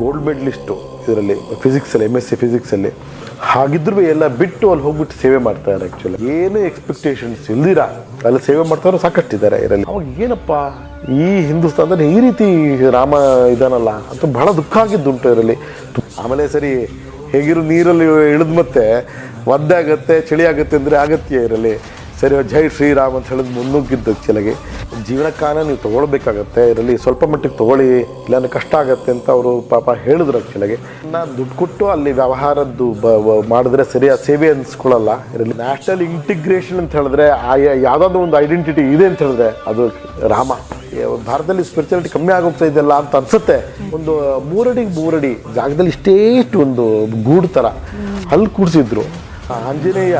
Gold medallist ಇದರಲ್ಲಿ ಫಿಸಿಕ್ಸಲ್ಲಿ M S C ಫಿಸಿಕ್ಸಲ್ಲಿ ಹಾಗಿದ್ರೂ ಎಲ್ಲ ಬಿಟ್ಟು ಅಲ್ಲಿ ಹೋಗ್ಬಿಟ್ಟು ಸೇವೆ ಮಾಡ್ತಾರೆ ಆ್ಯಕ್ಚುಲಿ ಏನು ಎಕ್ಸ್ಪೆಕ್ಟೇಷನ್ಸ್ ಇಲ್ದಿರ ಅಲ್ಲಿ ಸೇವೆ ಮಾಡ್ತಾರೋ ಸಾಕಷ್ಟಿದ್ದಾರೆ ಇದರಲ್ಲಿ. ಅವಾಗ ಏನಪ್ಪ, ಈ ಹಿಂದೂಸ್ತಾನದಲ್ಲಿ ಈ ರೀತಿ ರಾಮ ಇದಾನಲ್ಲ, ಅಂತ ಬಹಳ ದುಃಖ ಆಗಿದ್ದುಂಟು ಇದರಲ್ಲಿ. ಆಮೇಲೆ ಸರಿ ಹೇಗಿರೋ ನೀರಲ್ಲಿ ಇಳಿದು ಮತ್ತೆ ಒದ್ದೆ ಆಗತ್ತೆ ಚಳಿ ಆಗುತ್ತೆ ಅಂದರೆ ಅಗತ್ಯ ಇರಲಿ ಸರಿ, ಜೈ ಶ್ರೀರಾಮ್ ಅಂತ ಹೇಳಿದ್ ಮುನ್ನುಗ್ಗಿದ್ದು ಆ್ಯಕ್ಚುಲಾಗಿ ಜೀವನಕ್ಕಾನ ನೀವು ತೊಗೊಳ್ಬೇಕಾಗತ್ತೆ, ಇದರಲ್ಲಿ ಸ್ವಲ್ಪ ಮಟ್ಟಿಗೆ ತೊಗೊಳ್ಳಿ, ಇಲ್ಲಾಂದ್ರೆ ಕಷ್ಟ ಆಗುತ್ತೆ ಅಂತ ಅವರು ಪಾಪ ಹೇಳಿದ್ರು ಆ್ಯಕ್ಚುಲಾಗಿ ನಾನು ದುಡ್ಡು ಕೊಟ್ಟು ಅಲ್ಲಿ ವ್ಯವಹಾರದ್ದು ಮಾಡಿದ್ರೆ ಸರಿ ಆ ಸೇವೆ ಅನ್ಸ್ಕೊಳ್ಳಲ್ಲ. ಇದರಲ್ಲಿ ನ್ಯಾಷನಲ್ ಇಂಟಿಗ್ರೇಷನ್ ಅಂತ ಹೇಳಿದ್ರೆ, ಆ ಯಾವುದಾದ್ರೂ ಒಂದು ಐಡೆಂಟಿಟಿ ಇದೆ ಅಂತ ಹೇಳಿದ್ರೆ, ಅದು ರಾಮ. ಭಾರತದಲ್ಲಿ ಸ್ಪಿರಿಚುಯಾಲಿಟಿ ಕಮ್ಮಿ ಆಗೋಗ್ತಾ ಇದೆಯಲ್ಲ ಅಂತ ಅನ್ಸುತ್ತೆ. ಒಂದು ಮೂರಡಿ ಮೂರಡಿ, ಜಾಗದಲ್ಲಿ ಇಷ್ಟೇಷ್ಟು ಒಂದು ಗೂಡು ಥರ ಅಲ್ಲಿ ಕೂಡಿಸಿದ್ರು. ಆಂಜನೇಯ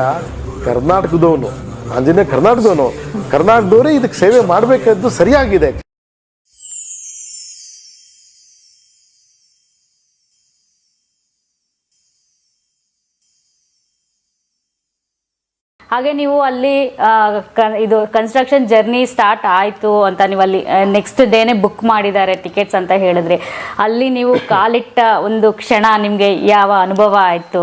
ಕರ್ನಾಟಕದವನು ಆಂಜನೇಯ ಕರ್ನಾಟಕದವನು. ಕರ್ನಾಟಕದವರೇ ಇದಕ್ಕೆ ಸೇವೆ ಮಾಡಬೇಕಾದ್ದು ಸರಿಯಾಗಿದೆ. ಹಾಗೆ ನೀವು ಅಲ್ಲಿ ಇದು ಕನ್ಸ್ಟ್ರಕ್ಷನ್ ಜರ್ನಿ ಸ್ಟಾರ್ಟ್ ಆಯಿತು ಅಂತ ನೀವು ಅಲ್ಲಿ ನೆಕ್ಸ್ಟ್ ಡೇನೆ ಬುಕ್ ಮಾಡಿದ್ದಾರೆ ಟಿಕೆಟ್ಸ್ ಅಂತ ಹೇಳಿದ್ರಿ. ಅಲ್ಲಿ ನೀವು ಕಾಲಿಟ್ಟ ಒಂದು ಕ್ಷಣ ನಿಮಗೆ ಯಾವ ಅನುಭವ ಆಯಿತು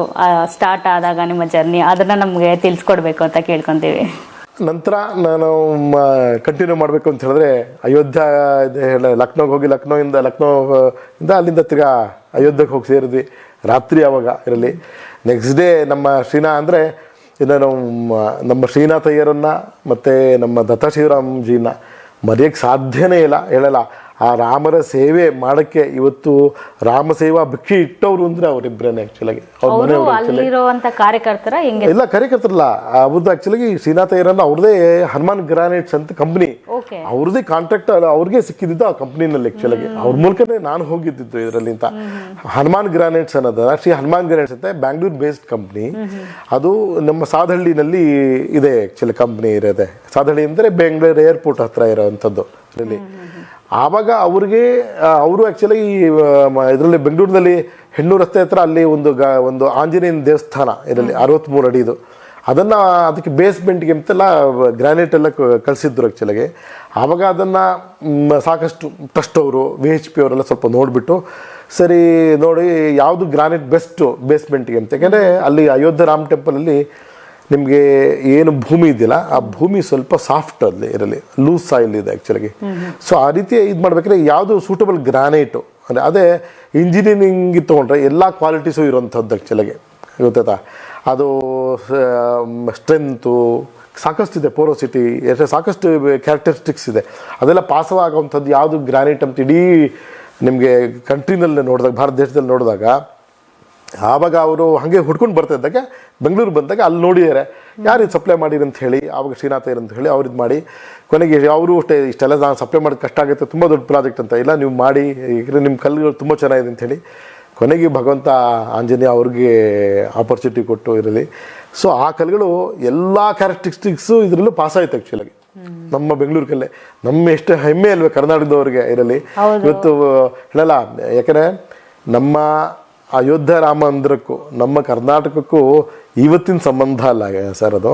ಸ್ಟಾರ್ಟ್ ಆದಾಗ ನಿಮ್ಮ ಜರ್ನಿ ಅದನ್ನು ನಮಗೆ ತಿಳಿಸ್ಕೊಡ್ಬೇಕು ಅಂತ ಕೇಳ್ಕೊತೀವಿ. ನಂತರ ನಾನು ಕಂಟಿನ್ಯೂ ಮಾಡಬೇಕು ಅಂತ ಹೇಳಿದ್ರೆ ಅಯೋಧ್ಯ ಲಕ್ನೋಗೆ ಹೋಗಿ ಲಕ್ನೋಯಿಂದ ಲಕ್ನೋ ಇಂದ ಅಲ್ಲಿಂದ ತಿರ್ಗಾ ಅಯೋಧ್ಯೆಗೆ ಹೋಗಿ ಸೇರಿದ್ವಿ. ರಾತ್ರಿ ಅವಾಗ ಇರಲಿ. ನೆಕ್ಸ್ಟ್ ಡೇ ನಮ್ಮ ಶ್ರೀನಾ ಅಂದರೆ ಇನ್ನು ನಮ್ಮ ನಮ್ಮ ಶ್ರೀನಾಥಯ್ಯರನ್ನು ಮತ್ತು ನಮ್ಮ ದತ್ತ ಶ್ರೀರಾಮ್ಜಿನ ಮರೆಯೋಕ್ಕೆ ಸಾಧ್ಯನೇ ಇಲ್ಲ ಹೇಳಲ್ಲ. ಆ ರಾಮರ ಸೇವೆ ಮಾಡೋಕ್ಕೆ ಇವತ್ತು ರಾಮ ಸೇವಾ ಭಿಕ್ಷೆ ಇಟ್ಟವರು ಅಂದರೆ ಅವರಿಬ್ಬರೇನೆ ಆಕ್ಚುಲಾಗಿ ಅವ್ರ ಮನೆಯವರು ಕಾರ್ಯಕರ್ತರ ಇಲ್ಲ ಕಾರ್ಯಕರ್ತರಲ್ಲ. ಅವ್ರದ್ದು ಆಕ್ಚುಲಿ ಶ್ರೀನಾಥ ಇರಲ್ಲ ಅವ್ರದೇ ಹನುಮಾನ್ ಗ್ರಾನೈಟ್ಸ್ ಅಂತ ಕಂಪ್ನಿ ಓಕೆ ಅವ್ರದೇ ಕಾಂಟ್ರಾಕ್ಟ್ ಅವ್ರಿಗೆ ಸಿಕ್ಕಿದ್ದು ಆ ಕಂಪ್ನಿನಲ್ಲಿ ಆಕ್ಚುಲಾಗಿ ಅವ್ರ ಮೂಲಕನೇ ನಾನು ಹೋಗಿದ್ದಿದ್ದು ಇದರಲ್ಲಿ ಅಂತ. ಹನುಮಾನ್ ಗ್ರಾನೈಟ್ಸ್ ಅನ್ನೋದು ಶ್ರೀ ಹನುಮಾನ್ ಗ್ರಾನೈಟ್ಸ್ ಅಂತ ಬ್ಯಾಂಗ್ಳೂರ್ ಬೇಸ್ಡ್ ಕಂಪ್ನಿ ಅದು ನಮ್ಮ ಸಾದಹಳ್ಳಿನಲ್ಲಿ ಇದೆ ಆಕ್ಚುಲಿ ಕಂಪ್ನಿ ಇರೋದೆ. ಸಾದಹಳ್ಳಿ ಅಂದರೆ ಬೆಂಗಳೂರು ಏರ್ಪೋರ್ಟ್ ಹತ್ರ ಇರೋವಂಥದ್ದು ಆವಾಗ ಅವ್ರಿಗೆ ಅವರು ಆ್ಯಕ್ಚುಲಿ ಇದರಲ್ಲಿ ಬೆಂಗಳೂರಿನಲ್ಲಿ ಹೆಣ್ಣು ರಸ್ತೆ ಹತ್ರ ಅಲ್ಲಿ ಒಂದು ಗ ಒಂದು ಆಂಜನೇಯನ ದೇವಸ್ಥಾನ ಇದರಲ್ಲಿ ಅರವತ್ತ್ಮೂರು ಅಡಿದು ಅದನ್ನು ಅದಕ್ಕೆ ಬೇಸ್ಮೆಂಟ್ಗೆ ಅಂತೆಲ್ಲ ಗ್ರಾನೈಟ್ ಎಲ್ಲ ಕಳಿಸಿದ್ರು ಆ್ಯಕ್ಚುಲಾಗಿ ಆವಾಗ ಅದನ್ನು ಸಾಕಷ್ಟು ಟ್ರಸ್ಟ್ ಅವರು ವಿ ಎಚ್ ಪಿ ಅವರೆಲ್ಲ ಸ್ವಲ್ಪ ನೋಡಿಬಿಟ್ಟು ಸರಿ ನೋಡಿ ಯಾವುದು ಗ್ರಾನೈಟ್ ಬೆಸ್ಟು ಬೇಸ್ಮೆಂಟ್ಗೆ ಅಂತ. ಯಾಕೆಂದರೆ ಅಲ್ಲಿ ಅಯೋಧ್ಯೆ ರಾಮ್ ಟೆಂಪಲಲ್ಲಿ ನಿಮಗೆ ಏನು ಭೂಮಿ ಇದೆಯಲ್ಲ ಆ ಭೂಮಿ ಸ್ವಲ್ಪ ಸಾಫ್ಟ್ ಅಲ್ಲಿ ಇರಲಿ ಲೂಸ್ ಸಾಯಿಲ್ ಇದೆ ಆ್ಯಕ್ಚುಲಾಗಿ ಸೊ ಆ ರೀತಿ ಇದು ಮಾಡಬೇಕಂದ್ರೆ ಯಾವುದು ಸೂಟಬಲ್ ಗ್ರಾನೈಟು ಅಂದರೆ ಅದೇ ಇಂಜಿನಿಯರಿಂಗ್ ತೊಗೊಂಡ್ರೆ ಎಲ್ಲ ಕ್ವಾಲಿಟೀಸು ಇರುವಂಥದ್ದು ಆ್ಯಕ್ಚುಲಾಗಿ ಗೊತ್ತಾಯ್ತಾ? ಅದು ಸ್ಟ್ರೆಂತು ಸಾಕಷ್ಟು ಇದೆ ಪೋರೋಸಿಟಿ ಎಷ್ಟು ಸಾಕಷ್ಟು ಕ್ಯಾರೆಕ್ಟರಿಸ್ಟಿಕ್ಸ್ ಇದೆ. ಅದೆಲ್ಲ ಪಾಸವಾಗುವಂಥದ್ದು ಯಾವುದು ಗ್ರಾನೈಟ್ ಅಂತ ಇಡೀ ನಿಮಗೆ ಕಂಟ್ರಿನಲ್ಲಿ ನೋಡಿದಾಗ, ಭಾರತ ದೇಶದಲ್ಲಿ ನೋಡಿದಾಗ ಆವಾಗ ಅವರು ಹಾಗೆ ಹುಡ್ಕೊಂಡು ಬರ್ತಾ ಇದ್ದಾಗ ಬೆಂಗಳೂರು ಬಂದಾಗ ಅಲ್ಲಿ ನೋಡಿದ್ದಾರೆ ಯಾರು ಇದು ಸಪ್ಲೈ ಮಾಡಿರಿ ಅಂತ ಹೇಳಿ ಆವಾಗ ಶ್ರೀನಾಥ ಇರಂತ ಅಂತ ಹೇಳಿ ಅವ್ರು ಇದು ಮಾಡಿ ಕೊನೆಗೆ ಅವರು ಅಷ್ಟೇ ಇಷ್ಟೆಲ್ಲ ನಾನು ಸಪ್ಲೈ ಮಾಡೋದು ಕಷ್ಟ ಆಗುತ್ತೆ ತುಂಬ ದೊಡ್ಡ ಪ್ರಾಜೆಕ್ಟ್ ಅಂತ ಇಲ್ಲ ನೀವು ಮಾಡಿ ಈಗ ನಿಮ್ಮ ಕಲ್ಲುಗಳು ತುಂಬ ಚೆನ್ನಾಗಿದೆ ಅಂತ ಹೇಳಿ ಕೊನೆಗೆ ಭಗವಂತ ಆಂಜನೇಯ ಅವ್ರಿಗೆ ಆಪರ್ಚುನಿಟಿ ಕೊಟ್ಟು ಇರಲಿ. ಸೊ ಆ ಕಲ್ಲುಗಳು ಎಲ್ಲ ಕ್ಯಾರೆಕ್ಟರಿಸ್ಟಿಕ್ಸು ಇದರಲ್ಲೂ ಪಾಸ್ ಆಯ್ತು ಆ್ಯಕ್ಚುಲಾಗಿ ನಮ್ಮ ಬೆಂಗಳೂರಿಗಲ್ಲೇ ನಮ್ಮ ಎಷ್ಟು ಹೆಮ್ಮೆ ಅಲ್ವೇ ಕರ್ನಾಟಕದವ್ರಿಗೆ ಇರಲಿ. ಇವತ್ತು ಹೇಳಲ್ಲ ಯಾಕಂದರೆ ನಮ್ಮ ಅಯೋಧ್ಯ ರಾಮ ಅಂದ್ರಕ್ಕೂ ನಮ್ಮ ಕರ್ನಾಟಕಕ್ಕೂ ಇವತ್ತಿನ ಸಂಬಂಧ ಅಲ್ಲ ಸರ್ ಅದು.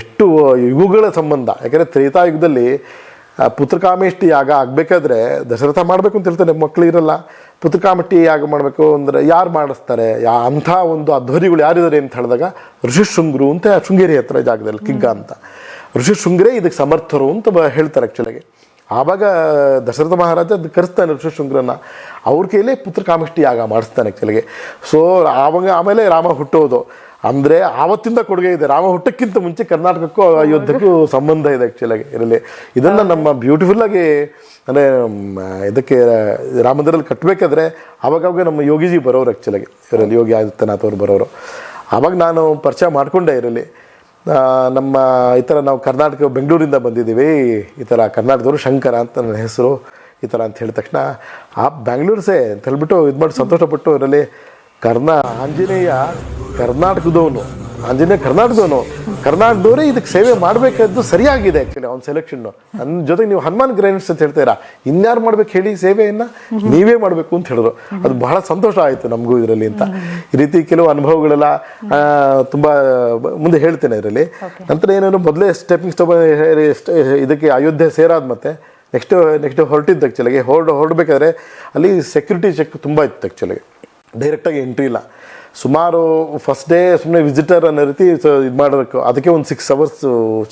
ಎಷ್ಟು ಯುಗಗಳ ಸಂಬಂಧ. ಯಾಕಂದರೆ ತ್ರೇತಾಯುಗದಲ್ಲಿ ಯುಗದಲ್ಲಿ ಪುತ್ರಕಾಮೇಷ್ಟಿ ಯಾಗ ಆಗಬೇಕಾದ್ರೆ ದಶರಥ ಮಾಡಬೇಕು ಅಂತ ಹೇಳ್ತಾರೆ ಮಕ್ಕಳು ಇರಲ್ಲ. ಪುತ್ರಕಾಮಿಷ್ಟಿ ಯಾಗ ಮಾಡಬೇಕು ಅಂದರೆ ಯಾರು ಮಾಡಿಸ್ತಾರೆ? ಯಾ, ಅಂಥ ಒಂದು ಅಧ್ವರಿಗಳು ಯಾರಿದ್ದಾರೆ ಅಂತ ಹೇಳಿದಾಗ ಋಷಿಶೃಂಗರು ಅಂತ ಶೃಂಗೇರಿ ಹತ್ರ ಜಾಗದಲ್ಲಿ, ಕಿಗ್ಗ ಅಂತ. ಋಷಿಶೃಂಗರೇ ಇದಕ್ಕೆ ಸಮರ್ಥರು ಅಂತ ಹೇಳ್ತಾರೆ ಆ್ಯಕ್ಚುಲಾಗಿ ಆವಾಗ ದಶರಥ ಮಹಾರಾಜ ಅದು ಕರೆಸ್ತಾನೆ ಋಷಶೃಂಗ್ರನ್ನ ಅವ್ರ ಕೈಲೇ ಪುತ್ರ ಕಾಮಿಷ್ಟಿ ಯಾಗ ಮಾಡಿಸ್ತಾನೆ ಆ್ಯಕ್ಚುಲಿಗೆ ಸೊ ಆವಾಗ ಆಮೇಲೆ ರಾಮ ಹುಟ್ಟೋದು. ಅಂದರೆ ಆವತ್ತಿಂದ ಕೊಡುಗೆ ಇದೆ. ರಾಮ ಹುಟ್ಟಕ್ಕಿಂತ ಮುಂಚೆ ಕರ್ನಾಟಕಕ್ಕೂ ಅಯೋಧ್ಯಕ್ಕೂ ಸಂಬಂಧ ಇದೆ ಆ್ಯಕ್ಚುಲಾಗಿ ಇರಲಿ ಇದನ್ನು ನಮ್ಮ ಬ್ಯೂಟಿಫುಲ್ಲಾಗಿ ಅಂದರೆ ಇದಕ್ಕೆ ರಾಮಂದಿರಲ್ಲಿ ಕಟ್ಟಬೇಕಾದ್ರೆ ಆವಾಗವಾಗ ನಮ್ಮ ಯೋಗಿಜಿ ಬರೋರು ಆ್ಯಕ್ಚುಲಾಗಿ ಇವರಲ್ಲಿ ಯೋಗಿ ಆದಿತ್ಯನಾಥ್ ಅವರು ಬರೋರು. ಆವಾಗ ನಾನು ಪರಿಚಯ ಮಾಡಿಕೊಂಡೆ ಇದರಲ್ಲಿ. ಆ, ನಮ್ಮ ಈ ಥರ ನಾವು ಕರ್ನಾಟಕ, ಬೆಂಗಳೂರಿಂದ ಬಂದಿದ್ದೀವಿ. ಈ ಥರ ಕರ್ನಾಟಕದವರು ಶಂಕರ ಅಂತ ನನ್ನ ಹೆಸರು. ಈ ಥರ ಅಂತ ಹೇಳಿದ ತಕ್ಷಣ, ಆ ಬ್ಯಾಂಗ್ಳೂರ್ಸೇ ಅಂತ ಹೇಳ್ಬಿಟ್ಟು ಇದು ಮಾಡಿ ಸಂತೋಷಪಟ್ಟು ಇದರಲ್ಲಿ ಕರ್ನಾ, ಆಂಜನೇಯ ಕರ್ನಾಟಕದವನು. ಆಂಜನೇಯ ಕರ್ನಾಟಕದವನು. ಕರ್ನಾಟಕದವರೇ ಇದಕ್ಕೆ ಸೇವೆ ಮಾಡಬೇಕಾದ್ದು ಸರಿಯಾಗಿದೆ ಆ್ಯಕ್ಚುಲಿ ಅವ್ನ ಸೆಲೆಕ್ಷನ್ನು ನನ್ನ ಜೊತೆಗೆ ನೀವು ಹನುಮಾನ್ ಗ್ರೈಂಡ್ಸ್ ಅಂತ ಹೇಳ್ತೀರಾ? ಇನ್ಯಾರು ಮಾಡ್ಬೇಕು ಹೇಳಿ ಸೇವೆಯನ್ನು? ನೀವೇ ಮಾಡಬೇಕು ಅಂತ ಹೇಳಿದ್ರು. ಅದು ಬಹಳ ಸಂತೋಷ ಆಯಿತು ನಮಗೂ ಇದರಲ್ಲಿ ಅಂತ. ಈ ರೀತಿ ಕೆಲವು ಅನುಭವಗಳೆಲ್ಲ ತುಂಬ ಮುಂದೆ ಹೇಳ್ತೇನೆ ಇದರಲ್ಲಿ. ನಂತರ ಏನೇನು ಮೊದಲೇ ಸ್ಟೆಪಿಂಗ್ ಸ್ಟೋಪ್ ಇದಕ್ಕೆ ಅಯೋಧ್ಯೆ ಸೇರಾದ ಮತ್ತೆ. ನೆಕ್ಸ್ಟ್ ನೆಕ್ಸ್ಟ್ ಹೊರಟಿದ್ದು ಆ್ಯಕ್ಚುಲಿಗೆ ಹೊರಡು ಹೊರಡಬೇಕಾದ್ರೆ ಅಲ್ಲಿ ಸೆಕ್ಯೂರಿಟಿ ಚೆಕ್ ತುಂಬ ಇತ್ತು ಆ್ಯಕ್ಚುಲಿ ಡೈರೆಕ್ಟಾಗಿ ಎಂಟ್ರಿ ಇಲ್ಲ. ಸುಮಾರು ಫಸ್ಟ್ ಡೇ ಸುಮ್ಮನೆ ವಿಸಿಟರ್ ಅನ್ನೋ ರೀತಿ ಇದು ಮಾಡಬೇಕು. ಅದಕ್ಕೆ ಒಂದು ಸಿಕ್ಸ್ ಅವರ್ಸ್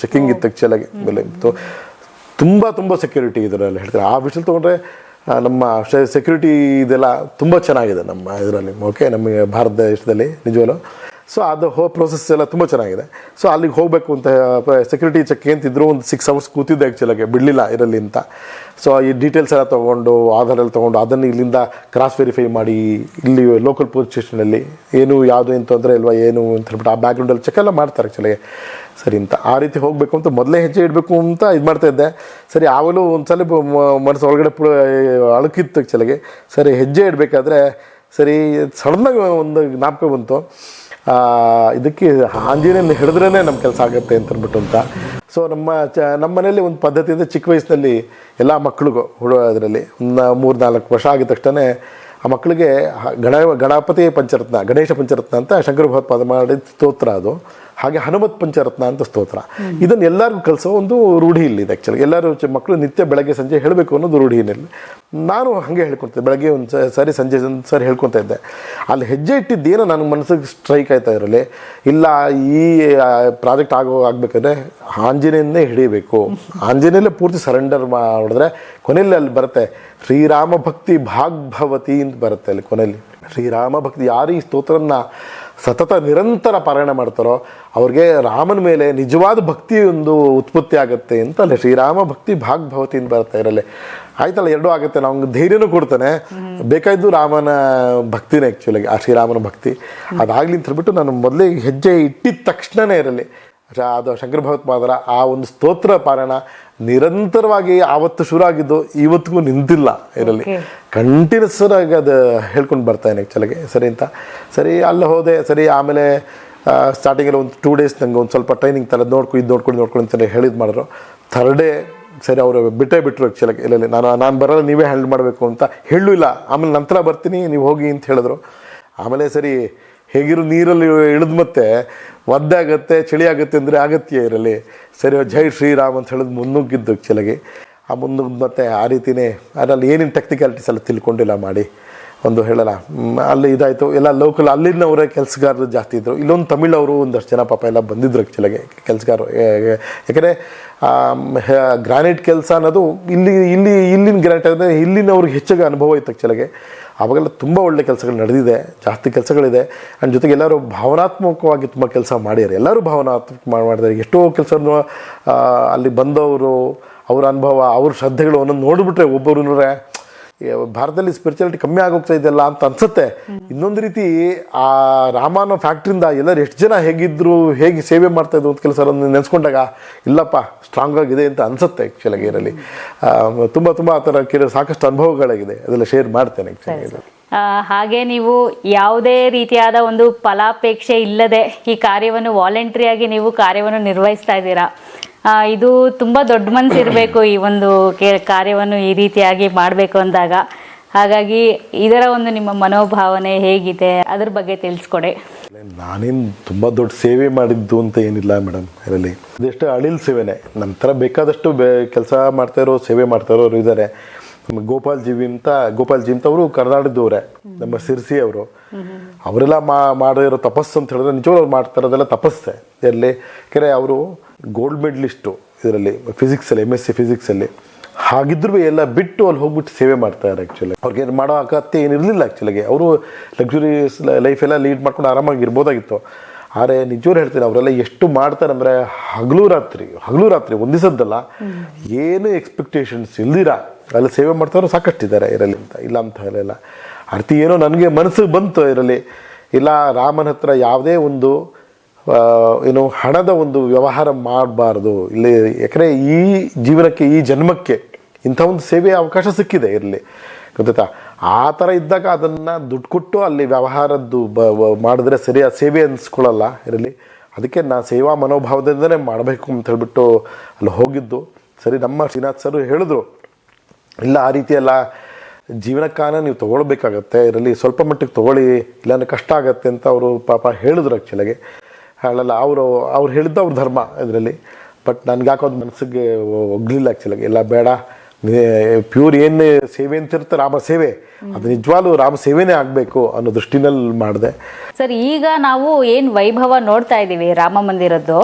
ಚೆಕಿಂಗ್ ಇತ್ತು ಆ್ಯಕ್ಚುಲಾಗಿ ಆಮೇಲೆ ಇತ್ತು ತುಂಬ ತುಂಬ ಸೆಕ್ಯೂರಿಟಿ ಇದರಲ್ಲಿ ಹೇಳ್ತಾರೆ? ಆ ವಿಷಯ ತೊಗೊಂಡ್ರೆ ನಮ್ಮ ಸೆಕ್ಯೂರಿಟಿ ಇದೆಲ್ಲ ತುಂಬ ಚೆನ್ನಾಗಿದೆ ನಮ್ಮ ಇದರಲ್ಲಿ. ಓಕೆ ನಮಗೆ ಭಾರತ ದೇಶದಲ್ಲಿ ನಿಜವಲ್ಲೂ ಸೊ ಅದು ಹೋ ಪ್ರೊಸೆಸ್ ಎಲ್ಲ ತುಂಬ ಚೆನ್ನಾಗಿದೆ. ಸೊ ಅಲ್ಲಿಗೆ ಹೋಗಬೇಕು ಅಂತ ಸೆಕ್ಯೂರಿಟಿ ಚೆಕ್ ಅಂತಿದ್ರು ಒಂದು ಸಿಕ್ಸ್ ಅವರ್ಸ್ ಕೂತಿದ್ದೆ ಆ್ಯಕ್ಚುಲಾಗೆ ಬಿಡಲಿಲ್ಲ ಇರಲಿ ಅಂತ. ಸೊ ಈ ಡೀಟೇಲ್ಸ್ ಎಲ್ಲ ತೊಗೊಂಡು, ಆಧಾರ್ ಎಲ್ಲ ತೊಗೊಂಡು, ಅದನ್ನು ಇಲ್ಲಿಂದ ಕ್ರಾಸ್ ವೆರಿಫೈ ಮಾಡಿ, ಇಲ್ಲಿ ಲೋಕಲ್ ಪೊಲೀಸ್ ಸ್ಟೇಷನಲ್ಲಿ ಏನು, ಯಾವುದು ಏನು ತೊಂದರೆ ಇಲ್ವಾ, ಏನು ಅಂತ ಹೇಳ್ಬಿಟ್ಟು ಆ ಬ್ಯಾಕ್ಗ್ರೌಂಡಲ್ಲಿ ಚೆಕ್ ಎಲ್ಲ ಮಾಡ್ತಾರೆ ಆ್ಯಕ್ಚುಲಾಗೆ ಸರಿ ಅಂತ. ಆ ರೀತಿ ಹೋಗಬೇಕು ಅಂತ ಮೊದಲೇ ಹೆಜ್ಜೆ ಇಡಬೇಕು ಅಂತ ಇದು ಮಾಡ್ತಾ ಇದ್ದೆ. ಸರಿ, ಆವಾಗಲೂ ಒಂದು ಸಲ ಮನಸ್ಸು ಒಳಗಡೆ ಪುಳ ಅಳುಕಿತ್ತು ಆ್ಯಕ್ಚುಲಾಗೆ ಸರಿ, ಹೆಜ್ಜೆ ಇಡಬೇಕಾದ್ರೆ, ಸರಿ, ಸಡನ್ನಾಗಿ ಒಂದು ಜ್ಞಾಪಕ ಬಂತು. ಇದಕ್ಕೆ ಆಂಜನೇಯನ ಹಿಡಿದ್ರೇ ನಮ್ಮ ಕೆಲಸ ಆಗುತ್ತೆ ಅಂತ ಅಂದ್ಬಿಟ್ಟು ಅಂತ. ಸೊ ನಮ್ಮ ಚ, ನಮ್ಮ ಮನೇಲಿ ಒಂದು ಪದ್ಧತಿ ಚಿಕ್ಕ ವಯಸ್ಸಿನಲ್ಲಿ ಎಲ್ಲ ಮಕ್ಕಳಿಗೂ ಅದರಲ್ಲಿ ಮೂರು ನಾಲ್ಕು ವರ್ಷ ಆಗಿದ ತಕ್ಷಣ ಆ ಮಕ್ಕಳಿಗೆ ಗಣ ಗಣಪತಿ ಪಂಚರತ್ನ, ಗಣೇಶ ಪಂಚರತ್ನ ಅಂತ ಶಂಕರ ಭಗವತ್ಪಾದ ಮಾಡಿದ ಸ್ತೋತ್ರ ಅದು. ಹಾಗೆ ಹನುಮತ್ ಪಂಚರತ್ನ ಅಂತ ಸ್ತೋತ್ರ. ಇದನ್ನು ಎಲ್ಲರಿಗೂ ಕಲಿಸೋ ಒಂದು ರೂಢಿ ಇಲ್ಲಿದೆ ಆ್ಯಕ್ಚುಲಿ ಎಲ್ಲರೂ ಮಕ್ಕಳು ನಿತ್ಯ ಬೆಳಗ್ಗೆ ಸಂಜೆ ಹೇಳಬೇಕು ಅನ್ನೋದು ರೂಢಿ ನಾನು ಹಾಗೆ ಹೇಳ್ಕೊತಿದ್ದೆ ಬೆಳಗ್ಗೆ ಒಂದು ಸಾರಿ ಸಂಜೆ ಒಂದು ಸರಿ ಹೇಳ್ಕೊತಾ ಇದ್ದೆ. ಅಲ್ಲಿ ಹೆಜ್ಜೆ ಇಟ್ಟಿದ್ದೇನೋ ನನಗೆ ಮನಸ್ಸಿಗೆ ಸ್ಟ್ರೈಕ್ ಆಯ್ತಾ ಇರಲಿ ಇಲ್ಲ, ಈ ಪ್ರಾಜೆಕ್ಟ್ ಆಗೋ, ಆಗಬೇಕಂದ್ರೆ ಆಂಜನೇಯನ್ನೇ ಹಿಡಿಬೇಕು. ಆಂಜನೇಯಲ್ಲೇ ಪೂರ್ತಿ ಸರೆಂಡರ್ ಮಾಡಿದ್ರೆ ಕೊನೆಯಲ್ಲಿ ಅಲ್ಲಿ ಬರುತ್ತೆ ಶ್ರೀರಾಮ ಭಕ್ತಿ ಭಾಗ್ಭವತಿ ಅಂತ ಬರುತ್ತೆ ಅಲ್ಲಿ ಕೊನೆಯಲ್ಲಿ. ಶ್ರೀರಾಮ ಭಕ್ತಿ ಯಾರು ಈ ಸ್ತೋತ್ರನ ಸತತ ನಿರಂತರ ಪಾರಾಯಣ ಮಾಡ್ತಾರೋ ಅವ್ರಿಗೆ ರಾಮನ ಮೇಲೆ ನಿಜವಾದ ಭಕ್ತಿ ಒಂದು ಉತ್ಪತ್ತಿ ಆಗುತ್ತೆ ಅಂತ ಅಲ್ಲೇ ಶ್ರೀರಾಮ ಭಕ್ತಿ ಭಾಗ್ಭವತಿ ಅಂತ ಬರುತ್ತೆ ಇರಲ್ಲೇ. ಆಯ್ತಲ್ಲ ಎರಡೂ ಆಗುತ್ತೆ ನಾವು ಧೈರ್ಯನೂ ಕೊಡ್ತಾನೆ. ಬೇಕಾದ್ದು ರಾಮನ ಭಕ್ತಿನೇ ಆ್ಯಕ್ಚುಲಾಗಿ ಆ ಶ್ರೀರಾಮನ ಭಕ್ತಿ. ಅದಾಗ್ಲಿ ಅಂತ ಹೇಳ್ಬಿಟ್ಟು ನಾನು ಮೊದಲೇ ಹೆಜ್ಜೆ ಇಟ್ಟಿದ ತಕ್ಷಣನೇ ಇರಲಿ. ಅದು ಶಂಕರ ಭಗವತ್ಪಾದರ ಆ ಒಂದು ಸ್ತೋತ್ರ ಪಾರಾಯಣ ನಿರಂತರವಾಗಿ ಆವತ್ತು ಶುರು ಆಗಿದ್ದು ಇವತ್ತಿಗೂ ನಿಂತಿಲ್ಲ ಇದರಲ್ಲಿ. ಕಂಟಿನ್ಯೂಸ್ ಆಗಿ ಅದು ಹೇಳ್ಕೊಂಡು ಬರ್ತಾನೆ ಆ್ಯಕ್ಚುಲಾಗಿ ಸರಿ ಅಂತ. ಸರಿ ಅಲ್ಲಿ ಹೋದೆ. ಸರಿ ಆಮೇಲೆ ಸ್ಟಾರ್ಟಿಂಗಲ್ಲಿ ಒಂದು ಟೂ ಡೇಸ್ ನಂಗೆ ಒಂದು ಸ್ವಲ್ಪ ಟ್ರೈನಿಂಗ್ ಥರ ನೋಡ್ಕೊ ಇದು ನೋಡ್ಕೊಂಡು ನೋಡ್ಕೊಂಡು ಅಂತ ಹೇಳಿದ್ ಮಾಡಿದ್ರು. ಥರ್ಡ್ ಡೇ ಸರಿ ಅವರು ಬಿಟ್ಟೇ ಬಿಟ್ಟರು ಆ್ಯಕ್ಚುಲಾಗಿ ಇಲ್ಲ ನಾನು ನಾನು ಬರೋಲ್ಲ ನೀವೇ ಹ್ಯಾಂಡಲ್ ಮಾಡಬೇಕು ಅಂತ ಹೇಳೂ ಇಲ್ಲ. ಆಮೇಲೆ ನಂತರ ಬರ್ತೀನಿ ನೀವು ಹೋಗಿ ಅಂತ ಹೇಳಿದ್ರು. ಆಮೇಲೆ ಸರಿ ಹೇಗಿರು ನೀರಲ್ಲಿ ಇಳಿದ ಮತ್ತೆ ಒದ್ದೆ ಆಗುತ್ತೆ, ಚಳಿ ಆಗುತ್ತೆ ಅಂದರೆ ಅಗತ್ಯ ಇರಲಿ. ಸರಿ, ಜೈ ಶ್ರೀರಾಮ್ ಅಂತ ಹೇಳಿದ್ ಮುನ್ನುಗ್ಗಿದ್ದು ಆ್ಯಕ್ಚುಲಾಗಿ ಆ ಮುನ್ನುಗ್ಗಿದ ಮತ್ತೆ ಆ ರೀತಿನೇ, ಅದರಲ್ಲಿ ಏನೇನು ಟೆಕ್ನಿಕಾಲಿಟೀಸ್ ಎಲ್ಲ ತಿಳ್ಕೊಂಡಿಲ್ಲ ಮಾಡಿ. ಒಂದು ಹೇಳಲ್ಲ. ಅಲ್ಲಿ ಇದಾಯಿತು. ಎಲ್ಲ ಲೋಕಲ್ ಅಲ್ಲಿನವರೇ ಕೆಲಸಗಾರರು ಜಾಸ್ತಿ ಇದ್ದರು ಇಲ್ಲೊಂದು ತಮಿಳವರು ಒಂದಷ್ಟು ಜನ ಪಾಪ ಎಲ್ಲ ಬಂದಿದ್ರು ಆ್ಯಕ್ಚುಲಾಗಿ ಕೆಲಸಗಾರರು. ಯಾಕಂದರೆ ಗ್ರಾನೈಟ್ ಕೆಲಸ ಅನ್ನೋದು ಇಲ್ಲಿ ಇಲ್ಲಿ, ಇಲ್ಲಿನ ಗ್ರಾನೈಟ್ ಅಂದರೆ ಇಲ್ಲಿನವ್ರಿಗೆ ಹೆಚ್ಚಾಗಿ ಅನುಭವ ಇತ್ತು ಆ್ಯಕ್ಚುಲಾಗಿ ಅವಾಗೆಲ್ಲ ತುಂಬ ಒಳ್ಳೆ ಕೆಲಸಗಳು ನಡೆದಿದೆ, ಜಾಸ್ತಿ ಕೆಲಸಗಳಿದೆ. ಆ್ಯಂಡ್ ಜೊತೆಗೆ ಎಲ್ಲರೂ ಭಾವನಾತ್ಮಕವಾಗಿ ತುಂಬ ಕೆಲಸ ಮಾಡಿದ್ದಾರೆ. ಎಲ್ಲರೂ ಭಾವನಾತ್ಮಕ ಮಾಡಿ ಮಾಡಿದ್ದಾರೆ. ಎಷ್ಟೋ ಕೆಲಸವನ್ನು ಅಲ್ಲಿ ಬಂದವರು, ಅವ್ರ ಅನುಭವ, ಅವ್ರ ಶ್ರದ್ಧೆಗಳು ಒಂದೊಂದು ನೋಡಿಬಿಟ್ರೆ ಒಬ್ಬರು ಭಾರತದಲ್ಲಿ ಸ್ಪಿರಿಚುಯಾಲಿಟಿ ಕಮ್ಮಿ ಆಗೋಗ್ತಾ ಇದೆಯಲ್ಲ ಅಂತ ಅನ್ಸುತ್ತೆ. ಇನ್ನೊಂದು ರೀತಿ ಆ ರಾಮನ ಫ್ಯಾಕ್ಟ್ರಿಯಿಂದ ಎಲ್ಲರೂ ಎಷ್ಟು ಜನ ಹೇಗಿದ್ರು ಹೇಗೆ ಸೇವೆ ಮಾಡ್ತಾ ಇದ್ರು ಅಂತ ಕೆಲಸ ನೆನೆಸ್ಕೊಂಡಾಗ ಇಲ್ಲಪ್ಪ ಸ್ಟ್ರಾಂಗ್ ಆಗಿದೆ ಅಂತ ಅನ್ಸುತ್ತೆ ಆ್ಯಕ್ಚುಲಾಗಿ ಇದರಲ್ಲಿ. ತುಂಬ ತುಂಬ ಆ ಥರ ಕೆಲವು ಸಾಕಷ್ಟು ಅನುಭವಗಳಾಗಿದೆ. ಅದೆಲ್ಲ ಶೇರ್ ಮಾಡ್ತೇನೆ ಆ, ಹಾಗೆ ನೀವು ಯಾವುದೇ ರೀತಿಯಾದ ಒಂದು ಫಲಾಪೇಕ್ಷೆ ಇಲ್ಲದೆ ಈ ಕಾರ್ಯವನ್ನು ವಾಲಂಟ್ರಿಯಾಗಿ ನೀವು ಕಾರ್ಯವನ್ನು ನಿರ್ವಹಿಸ್ತಾ ಇದ್ದೀರಾ? ಇದು ತುಂಬ ದೊಡ್ಡ ಮನಸ್ಸು ಇರಬೇಕು ಈ ಒಂದು ಕೆ- ಕಾರ್ಯವನ್ನು ಈ ರೀತಿಯಾಗಿ ಮಾಡಬೇಕು ಅಂದಾಗ. ಹಾಗಾಗಿ ಇದರ ಒಂದು ನಿಮ್ಮ ಮನೋಭಾವನೆ ಹೇಗಿದೆ? ಅದ್ರ ಬಗ್ಗೆ ತಿಳಿಸ್ಕೊಡಿ. ನಾನೇನು ತುಂಬ ದೊಡ್ಡ ಸೇವೆ ಮಾಡಿದ್ದು ಅಂತ ಏನಿಲ್ಲ ಮೇಡಮ್ ಇದರಲ್ಲಿ. ಅದೆಷ್ಟು ಅಳಿಲ್ ಸೇವೆನೇ. ನಮ್ಮ ಥರ ಬೇಕಾದಷ್ಟು ಬೇ, ಕೆಲಸ ಮಾಡ್ತಾ ಇರೋ, ಸೇವೆ ಮಾಡ್ತಾ ಇರೋರು ಇದ್ದಾರೆ ಗೋಪಾಲ್ ಜೀವಿ ಅಂತ, ಗೋಪಾಲ್ ಜೀವಿ ಅಂತ ಅವರು ಕರ್ನಾಟಕದವರೇ ನಮ್ಮ ಸಿರ್ಸಿ ಅವರು. ಅವರೆಲ್ಲ ಮಾಡಿರೋ ತಪಸ್ಸು ಅಂತ ಹೇಳಿದ್ರೆ ನಿಜವಾಗ್ಲೂ ಅವ್ರು ಮಾಡ್ತಾ ಇರೋದೆಲ್ಲ ತಪಸ್ಸೆ. ಎಲ್ಲಿ ಕೆರೆ ಅವರು ಗೋಲ್ಡ್ ಮೆಡಲಿಸ್ಟು ಇದರಲ್ಲಿ ಫಿಸಿಕ್ಸಲ್ಲಿ ಎಂ ಎಸ್ ಸಿ ಫಿಸಿಕ್ಸಲ್ಲಿ ಹಾಗಿದ್ರೂ ಎಲ್ಲ ಬಿಟ್ಟು ಅಲ್ಲಿ ಹೋಗ್ಬಿಟ್ಟು ಸೇವೆ ಮಾಡ್ತಾರೆ ಆ್ಯಕ್ಚುಲಿ ಅವ್ರಿಗೆ ಏನು ಮಾಡೋ ಅಗತ್ಯ ಏನಿರಲಿಲ್ಲ ಆ್ಯಕ್ಚುಲಿಗೆ ಅವರು ಲಕ್ಸುರಿಯಸ್ ಲೈಫೆಲ್ಲ ಲೀಡ್ ಮಾಡ್ಕೊಂಡು ಆರಾಮಾಗಿ ಇರ್ಬೋದಾಗಿತ್ತು. ಆದರೆ ನಿಜವ್ರು ಹೇಳ್ತೀನಿ, ಅವರೆಲ್ಲ ಎಷ್ಟು ಮಾಡ್ತಾರೆ ಅಂದರೆ ಹಗಲು ರಾತ್ರಿ ಹಗಲು ರಾತ್ರಿ ಒಂದು ಏನು ಎಕ್ಸ್ಪೆಕ್ಟೇಷನ್ಸ್ ಇಲ್ದಿರ ಅಲ್ಲಿ ಸೇವೆ ಮಾಡ್ತಾರೋ ಸಾಕಷ್ಟಿದ್ದಾರೆ ಇರಲಿ ಅಂತ, ಇಲ್ಲ ಅಂತ ಹೇಳಲ್ಲ. ಅರ್ಥ ಏನೋ ನನಗೆ ಮನಸ್ಸಿಗೆ ಬಂತು ಇರಲಿ ಇಲ್ಲ ರಾಮನ ಹತ್ರ ಯಾವುದೇ ಒಂದು ಏನು ಹಣದ ಒಂದು ವ್ಯವಹಾರ ಮಾಡಬಾರ್ದು. ಇಲ್ಲಿ ಯಾಕಂದರೆ ಈ ಜೀವನಕ್ಕೆ, ಈ ಜನ್ಮಕ್ಕೆ ಇಂಥ ಒಂದು ಸೇವೆಯ ಅವಕಾಶ ಸಿಕ್ಕಿದೆ ಇರಲಿ ಗೊತ್ತಾಯ್ತಾ? ಆ ಥರ ಇದ್ದಾಗ ಅದನ್ನು ದುಡ್ಡು ಕೊಟ್ಟು ಅಲ್ಲಿ ವ್ಯವಹಾರದ್ದು ಬ ಮಾಡಿದ್ರೆ ಸರಿಯಾದ ಸೇವೆ ಅನಿಸ್ಕೊಳ್ಳಲ್ಲ ಇರಲಿ. ಅದಕ್ಕೆ ನಾನು ಸೇವಾ ಮನೋಭಾವದಿಂದನೇ ಮಾಡಬೇಕು ಅಂತ ಹೇಳ್ಬಿಟ್ಟು ಅಲ್ಲಿ ಹೋಗಿದ್ದು. ಸರಿ, ನಮ್ಮ ಶ್ರೀನಾಥ್ ಸರ್ ಹೇಳಿದ್ರು, ಇಲ್ಲ, ಆ ರೀತಿಯೆಲ್ಲ ಜೀವನಕ್ಕಾನ ನೀವು ತೊಗೊಳ್ಬೇಕಾಗತ್ತೆ. ಇರಲಿ ಸ್ವಲ್ಪ ಮಟ್ಟಿಗೆ ತೊಗೊಳ್ಳಿ, ಇಲ್ಲಾಂದ್ರೆ ಕಷ್ಟ ಆಗತ್ತೆ ಅಂತ ಅವರು ಪಾಪ ಹೇಳಿದ್ರು ಆ್ಯಕ್ಚುಲಾಗಿ ಹೇಳಲ್ಲ. ಅವರು, ಅವ್ರು ಹೇಳಿದ್ದು ಅವ್ರ ಧರ್ಮ ಇದರಲ್ಲಿ. ಬಟ್ ನನಗೆ ಹಾಕೋದು ಮನಸ್ಸಿಗೆ ಒಗ್ಲಿಲ್ಲ ಆ್ಯಕ್ಚುಲಾಗಿ ಎಲ್ಲ ಬೇಡ. ಪ್ಯೂರ್ ಏನು ಸೇವೆ ಅಂತ ಇರುತ್ತೆ ರಾಮ ಸೇವೆ. ಅದು ನಿಜವಾಗ್ಲೂ ರಾಮ ಸೇವೆನೇ ಆಗಬೇಕು ಅನ್ನೋ ದೃಷ್ಟಿನಲ್ಲಿ ಮಾಡಿದೆ. ಸರ್, ಈಗ ನಾವು ಏನು ವೈಭವ ನೋಡ್ತಾ ಇದ್ದೀವಿ ರಾಮ ಮಂದಿರದ್ದು.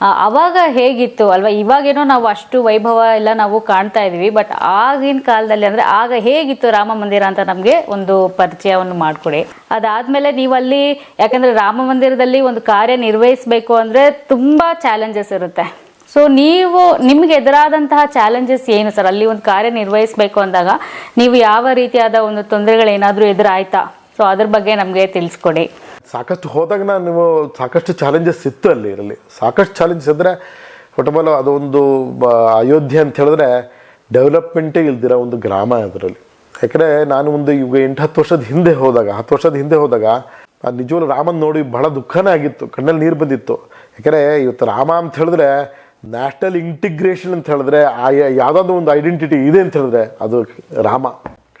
ಅವಾಗ ಹೇಗಿತ್ತು ಅಲ್ವಾ? ಇವಾಗೇನೋ ನಾವು ಅಷ್ಟು ವೈಭವ ಎಲ್ಲ ನಾವು ಕಾಣ್ತಾ ಇದೀವಿ ಬಟ್ ಆಗಿನ ಕಾಲದಲ್ಲಿ ಅಂದ್ರೆ ಆಗ ಹೇಗಿತ್ತು ರಾಮ ಮಂದಿರ ಅಂತ ನಮಗೆ ಒಂದು ಪರಿಚಯವನ್ನು ಮಾಡಿಕೊಡಿ. ಅದಾದ್ಮೇಲೆ ನೀವು ಅಲ್ಲಿ ಯಾಕಂದ್ರೆ ರಾಮ ಮಂದಿರದಲ್ಲಿ ಒಂದು ಕಾರ್ಯ ನಿರ್ವಹಿಸಬೇಕು ಅಂದ್ರೆ ತುಂಬಾ ಚಾಲೆಂಜಸ್ ಇರುತ್ತೆ. ಸೊ ನೀವು, ನಿಮ್ಗೆ ಎದುರಾದಂತಹ ಚಾಲೆಂಜಸ್ ಏನು ಸರ್? ಅಲ್ಲಿ ಒಂದು ಕಾರ್ಯ ನಿರ್ವಹಿಸಬೇಕು ಅಂದಾಗ ನೀವು ಯಾವ ರೀತಿಯಾದ ಒಂದು ತೊಂದರೆಗಳೇನಾದರೂ ಎದುರಾಯ್ತಾ? ಸೊ ಅದ್ರ ಬಗ್ಗೆ ನಮಗೆ ತಿಳಿಸ್ಕೊಡಿ. ಸಾಕಷ್ಟು ಹೋದಾಗ ನಾನು ಸಾಕಷ್ಟು ಚಾಲೆಂಜಸ್ ಇತ್ತು ಅಲ್ಲಿ ಇರಲಿ ಸಾಕಷ್ಟು ಚಾಲೆಂಜಸ್ ಅಂದರೆ ಫುಟ್ಬಾಲ್ ಅದೊಂದು ಅಯೋಧ್ಯೆ ಅಂತ ಹೇಳಿದ್ರೆ ಡೆವಲಪ್ಮೆಂಟೇ ಇಲ್ದಿರೋ ಒಂದು ಗ್ರಾಮ ಅದರಲ್ಲಿ. ಯಾಕಂದರೆ ನಾನು ಒಂದು ಈಗ ಎಂಟು ಹತ್ತು ವರ್ಷದ ಹಿಂದೆ ಹೋದಾಗ, ಹತ್ತು ವರ್ಷದ ಹಿಂದೆ ಹೋದಾಗ ಆ ರಾಮನ್ ನೋಡಿ ಬಹಳ ದುಃಖನೇ ಆಗಿತ್ತು, ಕಣ್ಣಲ್ಲಿ ನೀರು ಬಂದಿತ್ತು. ಯಾಕಂದರೆ ಇವತ್ತು ರಾಮ ಅಂತ ಹೇಳಿದ್ರೆ ನ್ಯಾಷನಲ್ ಇಂಟಿಗ್ರೇಷನ್ ಅಂತ ಹೇಳಿದ್ರೆ, ಆ, ಯಾವುದಾದ್ರು ಒಂದು ಐಡೆಂಟಿಟಿ ಇದೆ ಅಂತ ಹೇಳಿದ್ರೆ ಅದು ರಾಮ.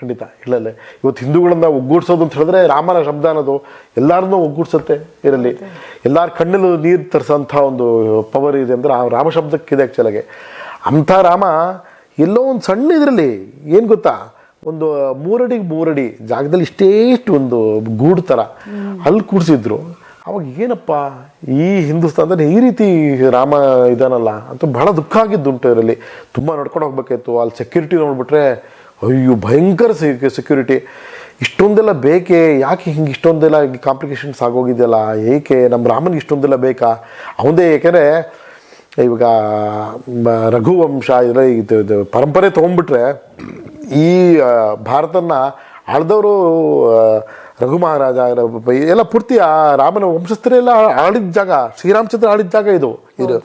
ಖಂಡಿತ ಇಲ್ಲಲ್ಲ ಇವತ್ತು ಹಿಂದೂಗಳನ್ನ ಒಗ್ಗೂಡಿಸೋದು ಅಂತ ಹೇಳಿದ್ರೆ ರಾಮನ ಶಬ್ದ ಅನ್ನೋದು ಎಲ್ಲರನ್ನೂ ಒಗ್ಗೂಡಿಸುತ್ತೆ ಇರಲಿ ಎಲ್ಲರ ಕಣ್ಣಲ್ಲೂ ನೀರು ತರಿಸೋಂಥ ಒಂದು ಪವರ್ ಇದೆ ಅಂದ್ರೆ ಆ ರಾಮ ಶಬ್ದಕ್ಕಿದೆ ಆ್ಯಕ್ಚುಲಾಗೆ ಅಂಥ ರಾಮ ಎಲ್ಲೋ ಒಂದು ಸಣ್ಣ ಇದರಲ್ಲಿ, ಏನು ಗೊತ್ತಾ? ಒಂದು ಮೂರಡಿ ಮೂರಡಿ, ಜಾಗದಲ್ಲಿ ಇಷ್ಟೇಷ್ಟು ಒಂದು ಗೂಡು ಥರ ಅಲ್ಲಿ ಕೂಡಿಸಿದ್ರು. ಅವಾಗ ಏನಪ್ಪ? ಈ ಹಿಂದೂಸ್ತಾನದಲ್ಲಿ ಈ ರೀತಿ ರಾಮ ಇದಾನಲ್ಲ ಅಂತ ಬಹಳ ದುಃಖ ಆಗಿದ್ದುಂಟು ಇದರಲ್ಲಿ ತುಂಬ ನೋಡ್ಕೊಂಡು ಹೋಗ್ಬೇಕಾಯ್ತು. ಅಲ್ಲಿ ಸೆಕ್ಯೂರಿಟಿ ನೋಡ್ಬಿಟ್ರೆ ಅಯ್ಯೋ, ಭಯಂಕರ ಸೆಕ್ಯೂರಿಟಿ ಇಷ್ಟೊಂದೆಲ್ಲ ಬೇಕೆ? ಯಾಕೆ ಹಿಂಗೆ ಇಷ್ಟೊಂದೆಲ್ಲ ಕಾಂಪ್ಲಿಕೇಶನ್ಸ್ ಆಗೋಗಿದೆಯಲ್ಲ? ಏಕೆ? ನಮ್ಮ ರಾಮನಿಗೆ ಇಷ್ಟೊಂದೆಲ್ಲ ಬೇಕಾ? ಅವಂದೇ ಏಕೆಂದರೆ, ಇವಾಗ ರಘುವಂಶ ಇದರ ಇದು ಪರಂಪರೆ ತೊಗೊಂಡ್ಬಿಟ್ರೆ ಈ ಭಾರತನ ಆಳ್ದವರು ರಘು ಮಹಾರಾಜ ಎಲ್ಲ ಪೂರ್ತಿ ಆ ರಾಮನ ವಂಶಸ್ಥರೆಲ್ಲ ಆಡಿದ ಜಾಗ ಶ್ರೀರಾಮಚಂದ್ರ ಆಡಿದ ಜಾಗ ಇದು. ಇದು